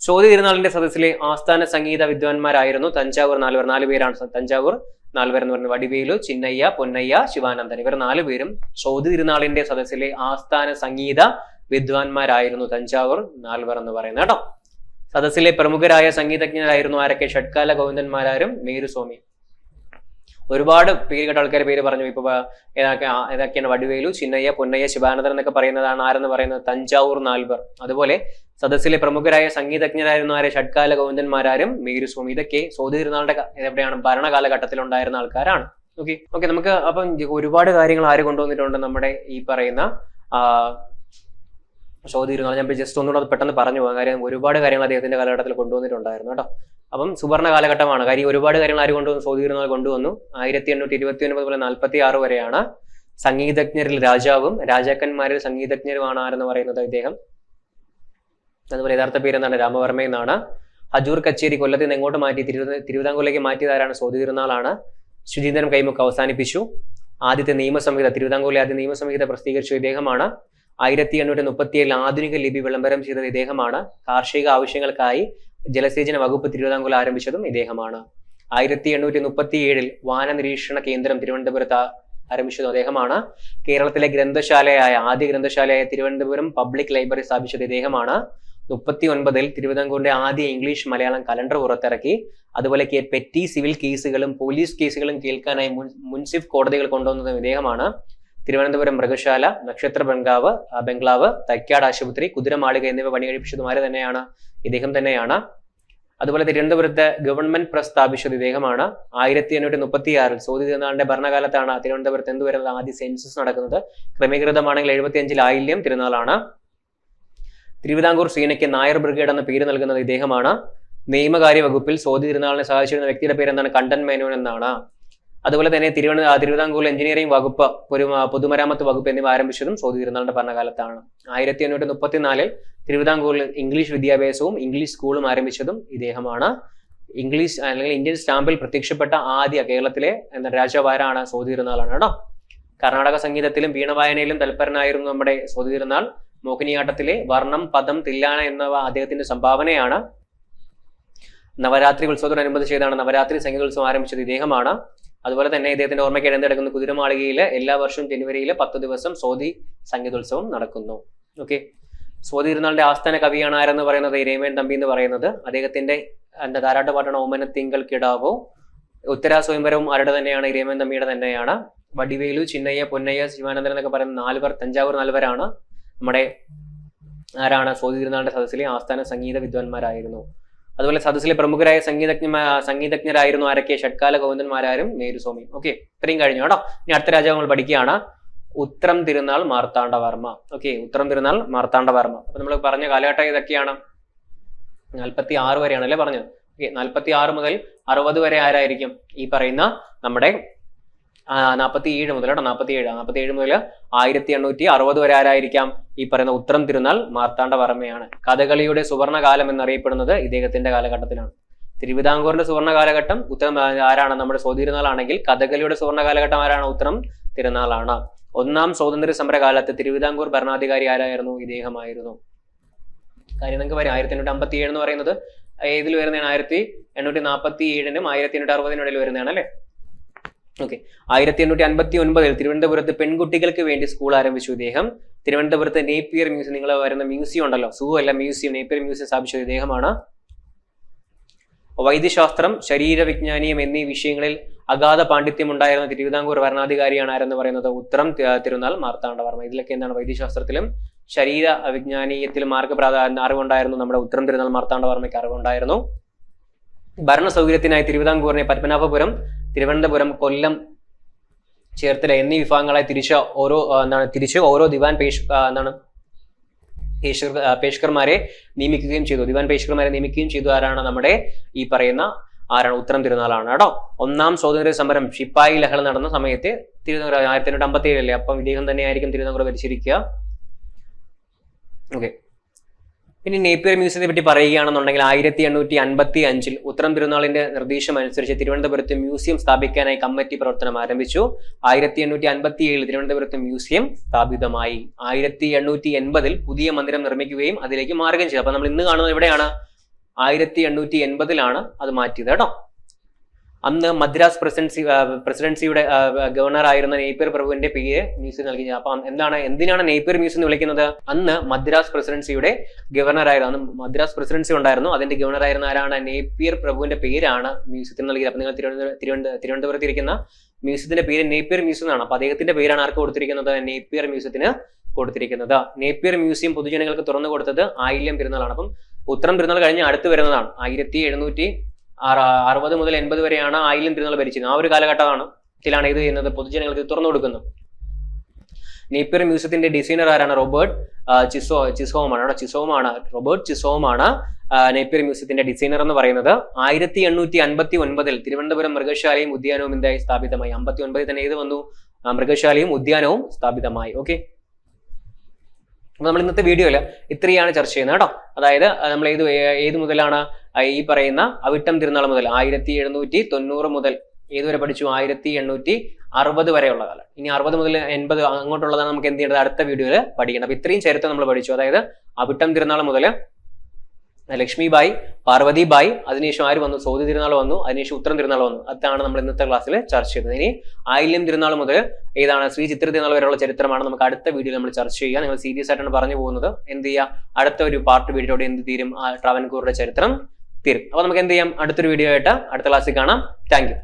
ചോദ്യ തിരുനാളിന്റെ സദസ്സിലെ ആസ്ഥാന സംഗീത വിദ്വാൻമാരായിരുന്നു തഞ്ചാവൂർ നാലുപേർ. നാല് പേരാണ് തഞ്ചാവൂർ നാലുപേർ എന്ന് പറയുന്നത് വടിവേലു ചിന്നയ്യ പൊന്നയ്യ ശിവാനന്ദൻ. ഇവർ നാലുപേരും ചോദ്യ തിരുനാളിന്റെ സദസ്സിലെ ആസ്ഥാന സംഗീത വിദ്വാൻമാരായിരുന്നു തഞ്ചാവൂർ നാലുപേർ എന്ന് പറയുന്നത് കേട്ടോ. സദസ്സിലെ പ്രമുഖരായ സംഗീതജ്ഞരായിരുന്നു ആരൊക്കെ? ഷഡ്കാല ഗോവിന്ദന്മാരാരും മേരുസ്വാമി. ഒരുപാട് പേര് കേട്ട ആൾക്കാർ പേര് പറഞ്ഞു. ഇപ്പൊ ഏതൊക്കെയാണ്? വടിവേലു ചിന്നയ്യ പൊന്നയ്യ ശിവാനന്ദൻ എന്നൊക്കെ പറയുന്നതാണ് ആരെന്ന് പറയുന്നത്? തഞ്ചാവൂർ നാൽവർ. അതുപോലെ സദസ്സിലെ പ്രമുഖരായ സംഗീതജ്ഞരായിരുന്നു ആരെ? ഷഡ്കാല ഗോവിന്ദന്മാരാരും മേരുസ്വാമി ഇതൊക്കെ സ്വാതിരുന്നാളുടെ എവിടെയാണ്? ഭരണകാലഘട്ടത്തിൽ ഉണ്ടായിരുന്ന ആൾക്കാരാണ്. ഓക്കെ ഓക്കെ നമുക്ക് അപ്പം ഒരുപാട് കാര്യങ്ങൾ ആര് കൊണ്ടുവന്നിട്ടുണ്ട് നമ്മുടെ ഈ പറയുന്ന ആ ഇരുന്നാൽ ഞാൻ ജസ്റ്റ് ഒന്നുകൂടെ അത് പെട്ടെന്ന് പറഞ്ഞു പോകാം. കാര്യം ഒരുപാട് കാര്യങ്ങൾ അദ്ദേഹത്തിന്റെ കാലഘട്ടത്തിൽ കൊണ്ടുവന്നിട്ടുണ്ടായിരുന്നു കേട്ടോ. അപ്പം സുവർണ കാലഘട്ടമാണ്. കാര്യം ഒരുപാട് കാര്യങ്ങൾ ആര് കൊണ്ടുവന്നു? സോതി ഇരുന്നാൽ കൊണ്ടുവന്നു. ആയിരത്തി എണ്ണൂറ്റി ഇരുപത്തി ഒൻപത് മുതൽ നാൽപ്പത്തി ആറ് വരെയാണ് സംഗീതജ്ഞരിൽ രാജാവും രാജാക്കന്മാരിൽ സംഗീതജ്ഞരുമാണ് ആരെന്ന് പറയുന്നത് ഇദ്ദേഹം. അതുപോലെ യഥാർത്ഥ പേര് രാമവർമ്മ എന്നാണ്. ഹജൂർ കച്ചേരി കൊല്ലത്തിൽ നിന്ന് എങ്ങോട്ട് മാറ്റി? തിരുവിതാംകൂറിലേക്ക് മാറ്റിയതാരാണ്? സോതി തിരുനാളാണ് ശുചീന്ദ്രൻ കൈമുക്ക് അവസാനിപ്പിച്ചു. ആദ്യത്തെ നിയമസംഹിത തിരുവിതാംകൂറിലെ ആദ്യ നിയമസംഹിത പ്രസിദ്ധീകരിച്ചു ഇദ്ദേഹമാണ്. ആയിരത്തി എണ്ണൂറ്റി മുപ്പത്തിയേഴിൽ ആധുനിക ലിപി വിളംബരം ചെയ്തത് ഇദ്ദേഹമാണ്. കാർഷിക ആവശ്യങ്ങൾക്കായി ജലസേചന വകുപ്പ് തിരുവിതാംകൂർ ആരംഭിച്ചതും ഇദ്ദേഹമാണ്. ആയിരത്തി എണ്ണൂറ്റി മുപ്പത്തി ഏഴിൽ വാന നിരീക്ഷണ കേന്ദ്രം തിരുവനന്തപുരത്ത് ആരംഭിച്ചതും അദ്ദേഹമാണ്. കേരളത്തിലെ ഗ്രന്ഥശാലയായ ആദ്യ ഗ്രന്ഥശാലയായ തിരുവനന്തപുരം പബ്ലിക് ലൈബ്രറി സ്ഥാപിച്ചത് ഇദ്ദേഹമാണ്. മുപ്പത്തി ഒൻപതിൽ തിരുവിതാംകൂറിന്റെ ആദ്യ ഇംഗ്ലീഷ് മലയാളം കലണ്ടർ പുറത്തിറക്കി. അതുപോലെ പെറ്റി സിവിൽ കേസുകളും പോലീസ് കേസുകളും കേൾക്കാനായി മുൻ മുൻസിഫ് കോടതികൾ കൊണ്ടുവന്നതും ഇദ്ദേഹമാണ്. തിരുവനന്തപുരം മൃഗശാല നക്ഷത്ര ബംഗ്ലാവ് ബംഗ്ലാവ് തൈക്കാട് ആശുപത്രി കുതിരമാളിക എന്നിവ പണികഴിപ്പിച്ചതുമാരെ തന്നെയാണ് ഇദ്ദേഹം തന്നെയാണ്. അതുപോലെ തിരുവനന്തപുരത്ത് ഗവൺമെന്റ് പ്രസ് സ്ഥാപിച്ചത് ഇദ്ദേഹമാണ്. ആയിരത്തി എണ്ണൂറ്റി മുപ്പത്തി ആറിൽ സൗദി തിരുനാളിന്റെ ഭരണകാലത്താണ് തിരുവനന്തപുരത്ത് എന്ത് വരുന്നത് ആദ്യ സെൻസസ് നടക്കുന്നത്. ക്രമീകൃതമാണെങ്കിൽ എഴുപത്തി അഞ്ചിൽ ആയില്യം തിരുനാളാണ്. തിരുവിതാംകൂർ സീനയ്ക്ക് നായർ ബ്രിഗേഡ് എന്ന പേര് നൽകുന്നത് ഇദ്ദേഹമാണ്. നിയമകാര്യ വകുപ്പിൽ സോദി തിരുനാളിനെ സഹായിച്ചിരുന്ന വ്യക്തിയുടെ പേര് എന്താണ് കണ്ടൻ മേനോൻ എന്നാണ്. അതുപോലെ തന്നെ തിരുവനന്തപുരം തിരുവിതാംകൂർ എഞ്ചിനീയറിംഗ് വകുപ്പ് പൊതുമരാമത്ത് വകുപ്പ് എന്നിവ ആരംഭിച്ചതും സൗദി തിരുനാളിന്റെ ഭരണകാലത്താണ്. ആയിരത്തി എണ്ണൂറ്റി മുപ്പത്തിനാലിൽ തിരുവിതാംകൂറിൽ ഇംഗ്ലീഷ് വിദ്യാഭ്യാസവും ഇംഗ്ലീഷ് സ്കൂളും ആരംഭിച്ചതും ഇദ്ദേഹമാണ്. ഇംഗ്ലീഷ് അല്ലെങ്കിൽ ഇന്ത്യൻ സ്റ്റാമ്പിൽ പ്രത്യക്ഷപ്പെട്ട ആദ്യ കേരളത്തിലെ എന്താ രാജവാരാണ് സൗദി തിരുനാളാണ് കേട്ടോ. കർണാടക സംഗീതത്തിലും വീണവായനയിലും തൽപരനായിരുന്നു നമ്മുടെ സൗദി തിരുനാൾ. മോഹിനിയാട്ടത്തിലെ വർണം പദം തില്ലാന എന്നിവ അദ്ദേഹത്തിന്റെ സംഭാവനയാണ്. നവരാത്രി ഉത്സവത്തോടനുബന്ധിച്ച് ചെയ്താണ് നവരാത്രി സംഗീതോത്സവം ആരംഭിച്ചത് ഇദ്ദേഹമാണ്. അതുപോലെ തന്നെ ഇദ്ദേഹത്തിന്റെ ഓർമ്മയ്ക്ക് എഴുന്നേൽക്കുന്ന കുതിരമാളികയിൽ എല്ലാ വർഷവും ജനുവരിയിൽ പത്ത് ദിവസം സ്വാതി സംഗീതോത്സവം നടക്കുന്നു. ഓക്കെ സ്വാതി തിരുനാളിന്റെ ആസ്ഥാന കവിയാണ് ആരെന്ന് പറയുന്നത്? ഇരേമൻ തമ്പി എന്ന് പറയുന്നത്. അദ്ദേഹത്തിന്റെ എന്താ താരാട്ട് പാട്ടാണ് ഓമന തിങ്കൾ കിടാവോ. ഉത്തര സ്വയംവരവും ആരുടെ തന്നെയാണ്? ഇരേമൻ തമ്പിയുടെ തന്നെയാണ്. വടിവേലു ചിന്നയ്യ പൊന്നയ്യ ശിവാനന്ദൻ എന്നൊക്കെ പറയുന്ന നാലുപേർ തഞ്ചാവൂർ നാലുപേരാണ്. നമ്മുടെ ആരാണ്? സ്വാതി തിരുനാളിന്റെ സദസ്സിലെ ആസ്ഥാന സംഗീത വിദ്വാൻമാരായിരുന്നു. അതുപോലെ സദസ്സിലെ പ്രമുഖരായ സംഗീതജ്ഞ സംഗീതജ്ഞരായിരുന്നു ആരൊക്കെ? ഷഡ്കാല ഗോവിന്ദന്മാരാരും മേരുസ്വാമി. ഓക്കെ ഇത്രയും കഴിഞ്ഞു കേട്ടോ. ഇനി അടുത്ത രാജാവ് നമ്മൾ പഠിക്കുകയാണ്. ഉത്രം തിരുനാൾ മാർത്താണ്ഡവർമ്മ. ഓക്കെ ഉത്രം തിരുനാൾ മാർത്താണ്ഡവർമ്മ. അപ്പൊ നമ്മൾ പറഞ്ഞ കാലഘട്ടം ഇതൊക്കെയാണ്. നാൽപ്പത്തി ആറ് വരെയാണ് അല്ലേ പറഞ്ഞത്? ഓക്കെ നാൽപ്പത്തി ആറ് മുതൽ അറുപത് വരെ ആരായിരിക്കും? ഈ പറയുന്ന നമ്മുടെ നാൽപ്പത്തി ഏഴ് മുതൽ കേട്ടോ നാൽപ്പത്തി ഏഴ് നാൽപ്പത്തി ഏഴ് മുതൽ ആയിരത്തി എണ്ണൂറ്റി അറുപത് വരെ ആരായിരിക്കാം ഈ പറയുന്ന ഉത്രം തിരുനാൾ മാർത്താണ്ഡവർമ്മയാണ്. കഥകളിയുടെ സുവർണകാലം എന്നറിയപ്പെടുന്നത് ഇദ്ദേഹത്തിന്റെ കാലഘട്ടത്തിലാണ്. തിരുവിതാംകൂറിന്റെ സുവർണ കാലഘട്ടം ഉത്തരം ആരാണ്? നമ്മുടെ സ്വാതി തിരുനാളാണെങ്കിൽ കഥകളിയുടെ സുവർണ കാലഘട്ടം ആരാണ്? ഉത്തരം തിരുനാളാണ് ഒന്നാം സ്വാതന്ത്ര്യ സമര കാലത്ത് തിരുവിതാംകൂർ ഭരണാധികാരി ആരായിരുന്നു? ഇദ്ദേഹമായിരുന്നു. കാര്യം നിങ്ങൾക്ക് വരും ആയിരത്തി എണ്ണൂറ്റി അമ്പത്തി ഏഴ് എന്ന് പറയുന്നത് ഏതിൽ വരുന്നതാണ്? ആയിരത്തി എണ്ണൂറ്റി നാൽപ്പത്തി ഏഴിനും ആയിരത്തി എണ്ണൂറ്റി അറുപതിനും ഇടയിൽ വരുന്നതാണ് അല്ലേ? ഓക്കെ ആയിരത്തി എണ്ണൂറ്റി അൻപത്തി ഒൻപതിൽ തിരുവനന്തപുരത്ത് പെൺകുട്ടികൾക്ക് വേണ്ടി സ്കൂൾ ആരംഭിച്ചു ഇദ്ദേഹം. തിരുവനന്തപുരത്ത് നേപ്പിയർ മ്യൂസിയം നിങ്ങൾ വരുന്ന മ്യൂസിയം ഉണ്ടല്ലോ. സൂ അല്ല മ്യൂസിയം നേപ്പിയർ മ്യൂസിയം സ്ഥാപിച്ചത് ഇദ്ദേഹമാണ്. വൈദ്യശാസ്ത്രം ശരീരവിജ്ഞാനീയം എന്നീ വിഷയങ്ങളിൽ അഗാധ പാണ്ഡിത്യം ഉണ്ടായിരുന്ന തിരുവിതാംകൂർ ഭരണാധികാരിയാണ് ആരെന്ന് പറയുന്നത് ഉത്തരം തിരുനാൾ മാർത്താണ്ഡവർമ്മ ഇതിലൊക്കെ എന്താണ് വൈദ്യശാസ്ത്രത്തിലും ശരീര വിജ്ഞാനീയത്തിലും മാർഗ പ്രാധാന്യ അറിവുണ്ടായിരുന്നു? നമ്മുടെ ഉത്തരം തിരുനാൾ മാർത്താണ്ഡവർമ്മയ്ക്ക് അറിവുണ്ടായിരുന്നു. ഭരണ സൗകര്യത്തിനായി തിരുവിതാംകൂറിനെ പത്മനാഭപുരം തിരുവനന്തപുരം കൊല്ലം ചേർത്തല എന്നീ വിഭാഗങ്ങളെ തിരിച്ച ഓരോ എന്താണ് തിരിച്ച് ഓരോ ദിവാൻ പേഷ് എന്താണ് പേഷ്കർ പേഷ്കർമാരെ നിയമിക്കുകയും ചെയ്തു. ദിവാൻ പേഷ്കർമാരെ നിയമിക്കുകയും ചെയ്തു. ആരാണ് നമ്മുടെ ഈ പറയുന്ന ആരാണ് ഉത്തരം തിരുനാളാണ്. കേട്ടോ? ഒന്നാം സ്വാതന്ത്ര്യ സമരം ഷിപ്പായി ലഹൾ നടന്ന സമയത്ത് തിരുവനന്തപുരം ആയിരത്തി എണ്ണൂറ്റി അമ്പത്തി ഏഴല്ലേ അപ്പം ഇദ്ദേഹം തന്നെയായിരിക്കും തിരുവനന്തപുരം ഭരിച്ചിരിക്കുക. ഓക്കെ. ഇനി നേപ്പിയർ മ്യൂസിയത്തെ പറ്റി പറയുകയാണെന്നുണ്ടെങ്കിൽ ആയിരത്തി എണ്ണൂറ്റി അൻപത്തി അഞ്ചിൽ ഉത്തരം തിരുനാളിന്റെ നിർദ്ദേശം അനുസരിച്ച് തിരുവനന്തപുരത്ത് മ്യൂസിയം സ്ഥാപിക്കാനായി കമ്മിറ്റി പ്രവർത്തനം ആരംഭിച്ചു. ആയിരത്തി എണ്ണൂറ്റി അൻപത്തി ഏഴിൽ തിരുവനന്തപുരത്ത് മ്യൂസിയം സ്ഥാപിതമായി. ആയിരത്തി എണ്ണൂറ്റി എൺപതിൽ പുതിയ മന്ദിരം നിർമ്മിക്കുകയും അതിലേക്ക് മാറുകയും ചെയ്തു. അപ്പൊ നമ്മൾ ഇന്ന് കാണുന്നത് എവിടെയാണ്? ആയിരത്തി എണ്ണൂറ്റി എൺപതിലാണ് അത് മാറ്റിയത് കേട്ടോ. അന്ന് മദ്രാസ് പ്രസിഡൻസി പ്രസിഡൻസിയുടെ ഗവർണർ ആയിരുന്ന നേപ്പിയർ പ്രഭുവിന്റെ പേര് മ്യൂസിയം നൽകി. അപ്പൊ എന്താണ് എന്തിനാണ് നേപ്പിയർ മ്യൂസിയം എന്ന് വിളിക്കുന്നത്? അന്ന് മദ്രാസ് പ്രസിഡൻസിയുടെ ഗവർണർ ആയിരുന്നു. അന്ന് മദ്രാസ് പ്രസിഡൻസി ഉണ്ടായിരുന്നു. അതിന്റെ ഗവർണർ ആയിരുന്ന ആരാണ്? നേപ്പിയർ പ്രഭുവിന്റെ പേരാണ് മ്യൂസിയത്തിന് നൽകിയത്. അപ്പൊ നിങ്ങൾ തിരുവനന്തപുരം തിരുവനന്തപുരം തിരുവനന്തപുരത്ത് ഇരിക്കുന്ന മ്യൂസിയത്തിന്റെ പേര് നേപ്പിയർ മ്യൂസിയം എന്നാണ്. അപ്പൊ അദ്ദേഹത്തിന്റെ പേരാണ് ആർക്ക് കൊടുത്തിരിക്കുന്നത്? നേപ്പിയർ മ്യൂസിയത്തിന് കൊടുത്തിരിക്കുന്നത്. നേപ്പിയർ മ്യൂസിയം പൊതുജനങ്ങൾക്ക് തുറന്നു കൊടുത്തത് ആയില്യം പെരുന്നാളാണ്. അപ്പം ഉത്തരം പെരുന്നാൾ കഴിഞ്ഞ് അടുത്ത് വരുന്നതാണ്. ആയിരത്തി എഴുന്നൂറ്റി അറുപത് മുതൽ എൺപത് വരെയാണ് ആയില്യം തിരുനാൾ ഭരിച്ചിരുന്നത് ആ ഒരു കാലഘട്ടമാണ് ത്തിലാണ് ഇത് ചെയ്യുന്നത്. പൊതുജനങ്ങൾക്ക് തുറന്നു കൊടുക്കുന്നത്. നേപ്പിയർ മ്യൂസിയത്തിന്റെ ഡിസൈനർ ആരാണ്? റോബർട്ട് ചിസോ ചിസോമാണ് കേട്ടോ ചിസോമാണ് റോബർട്ട് ചിസോമാണ് നേപ്പിയർ മ്യൂസിയത്തിന്റെ ഡിസൈനർ എന്ന് പറയുന്നത്. ആയിരത്തി എണ്ണൂറ്റി അൻപത്തി ഒൻപതിൽ തിരുവനന്തപുരം മൃഗശാലയും ഉദ്യാനവും എന്തായി? സ്ഥാപിതമായി. അമ്പത്തി ഒൻപതിൽ തന്നെ ഇത് വന്നു? മൃഗശാലയും ഉദ്യാനവും സ്ഥാപിതമായി. ഓക്കെ അപ്പൊ നമ്മൾ ഇന്നത്തെ വീഡിയോയിൽ ഇത്രയാണ് ചർച്ച ചെയ്യുന്നത് കേട്ടോ. അതായത് നമ്മൾ ഏത് ഏത് മുതലാണ് ഈ പറയുന്ന അവിട്ടം തിരുനാൾ മുതൽ ആയിരത്തി എഴുന്നൂറ്റി തൊണ്ണൂറ് മുതൽ ഏതുവരെ പഠിച്ചു? ആയിരത്തി എണ്ണൂറ്റി അറുപത് വരെയുള്ള കാലം. ഇനി അറുപത് മുതൽ എൺപത് അങ്ങോട്ടുള്ളതാണ് നമുക്ക് എന്ത് ചെയ്യേണ്ടത്? അടുത്ത വീഡിയോയിൽ പഠിക്കണം അപ്പൊ ഇത്രയും ചരിത്രം നമ്മൾ പഠിച്ചു. അതായത് അവിട്ടം തിരുനാൾ മുതൽ ലക്ഷ്മിബായി പാർവതിബായി അതിനുശേഷം ആര് വന്നു? സൗദി തിരുനാൾ വന്നു അതിനുശേഷം ഉത്തരം തിരുനാൾ വന്നു. അതാണ് നമ്മൾ ഇന്നത്തെ ക്ലാസ്സിൽ ചർച്ച ചെയ്തത്. ഇനി ആയില്യം തിരുനാൾ മുതൽ ഏതാണ്? ശ്രീ ചിത്ര തിരുനാൾ വരെയുള്ള ചരിത്രമാണ് നമുക്ക് അടുത്ത വീഡിയോയിൽ നമ്മൾ ചർച്ച ചെയ്യുക. നിങ്ങൾ സീരിയസ് ആയിട്ടാണ് പറഞ്ഞു പോകുന്നത്. എന്ത് ചെയ്യുക അടുത്ത ഒരു പാർട്ട് വീഡിയോയുടെ എന്ത് തീരും? ആ ട്രാവൻകൂറുടെ ചരിത്രം തീരും. അപ്പൊ നമുക്ക് എന്ത് ചെയ്യാം? അടുത്തൊരു വീഡിയോ ആയിട്ട് അടുത്ത ക്ലാസ്സിൽ കാണാം. താങ്ക്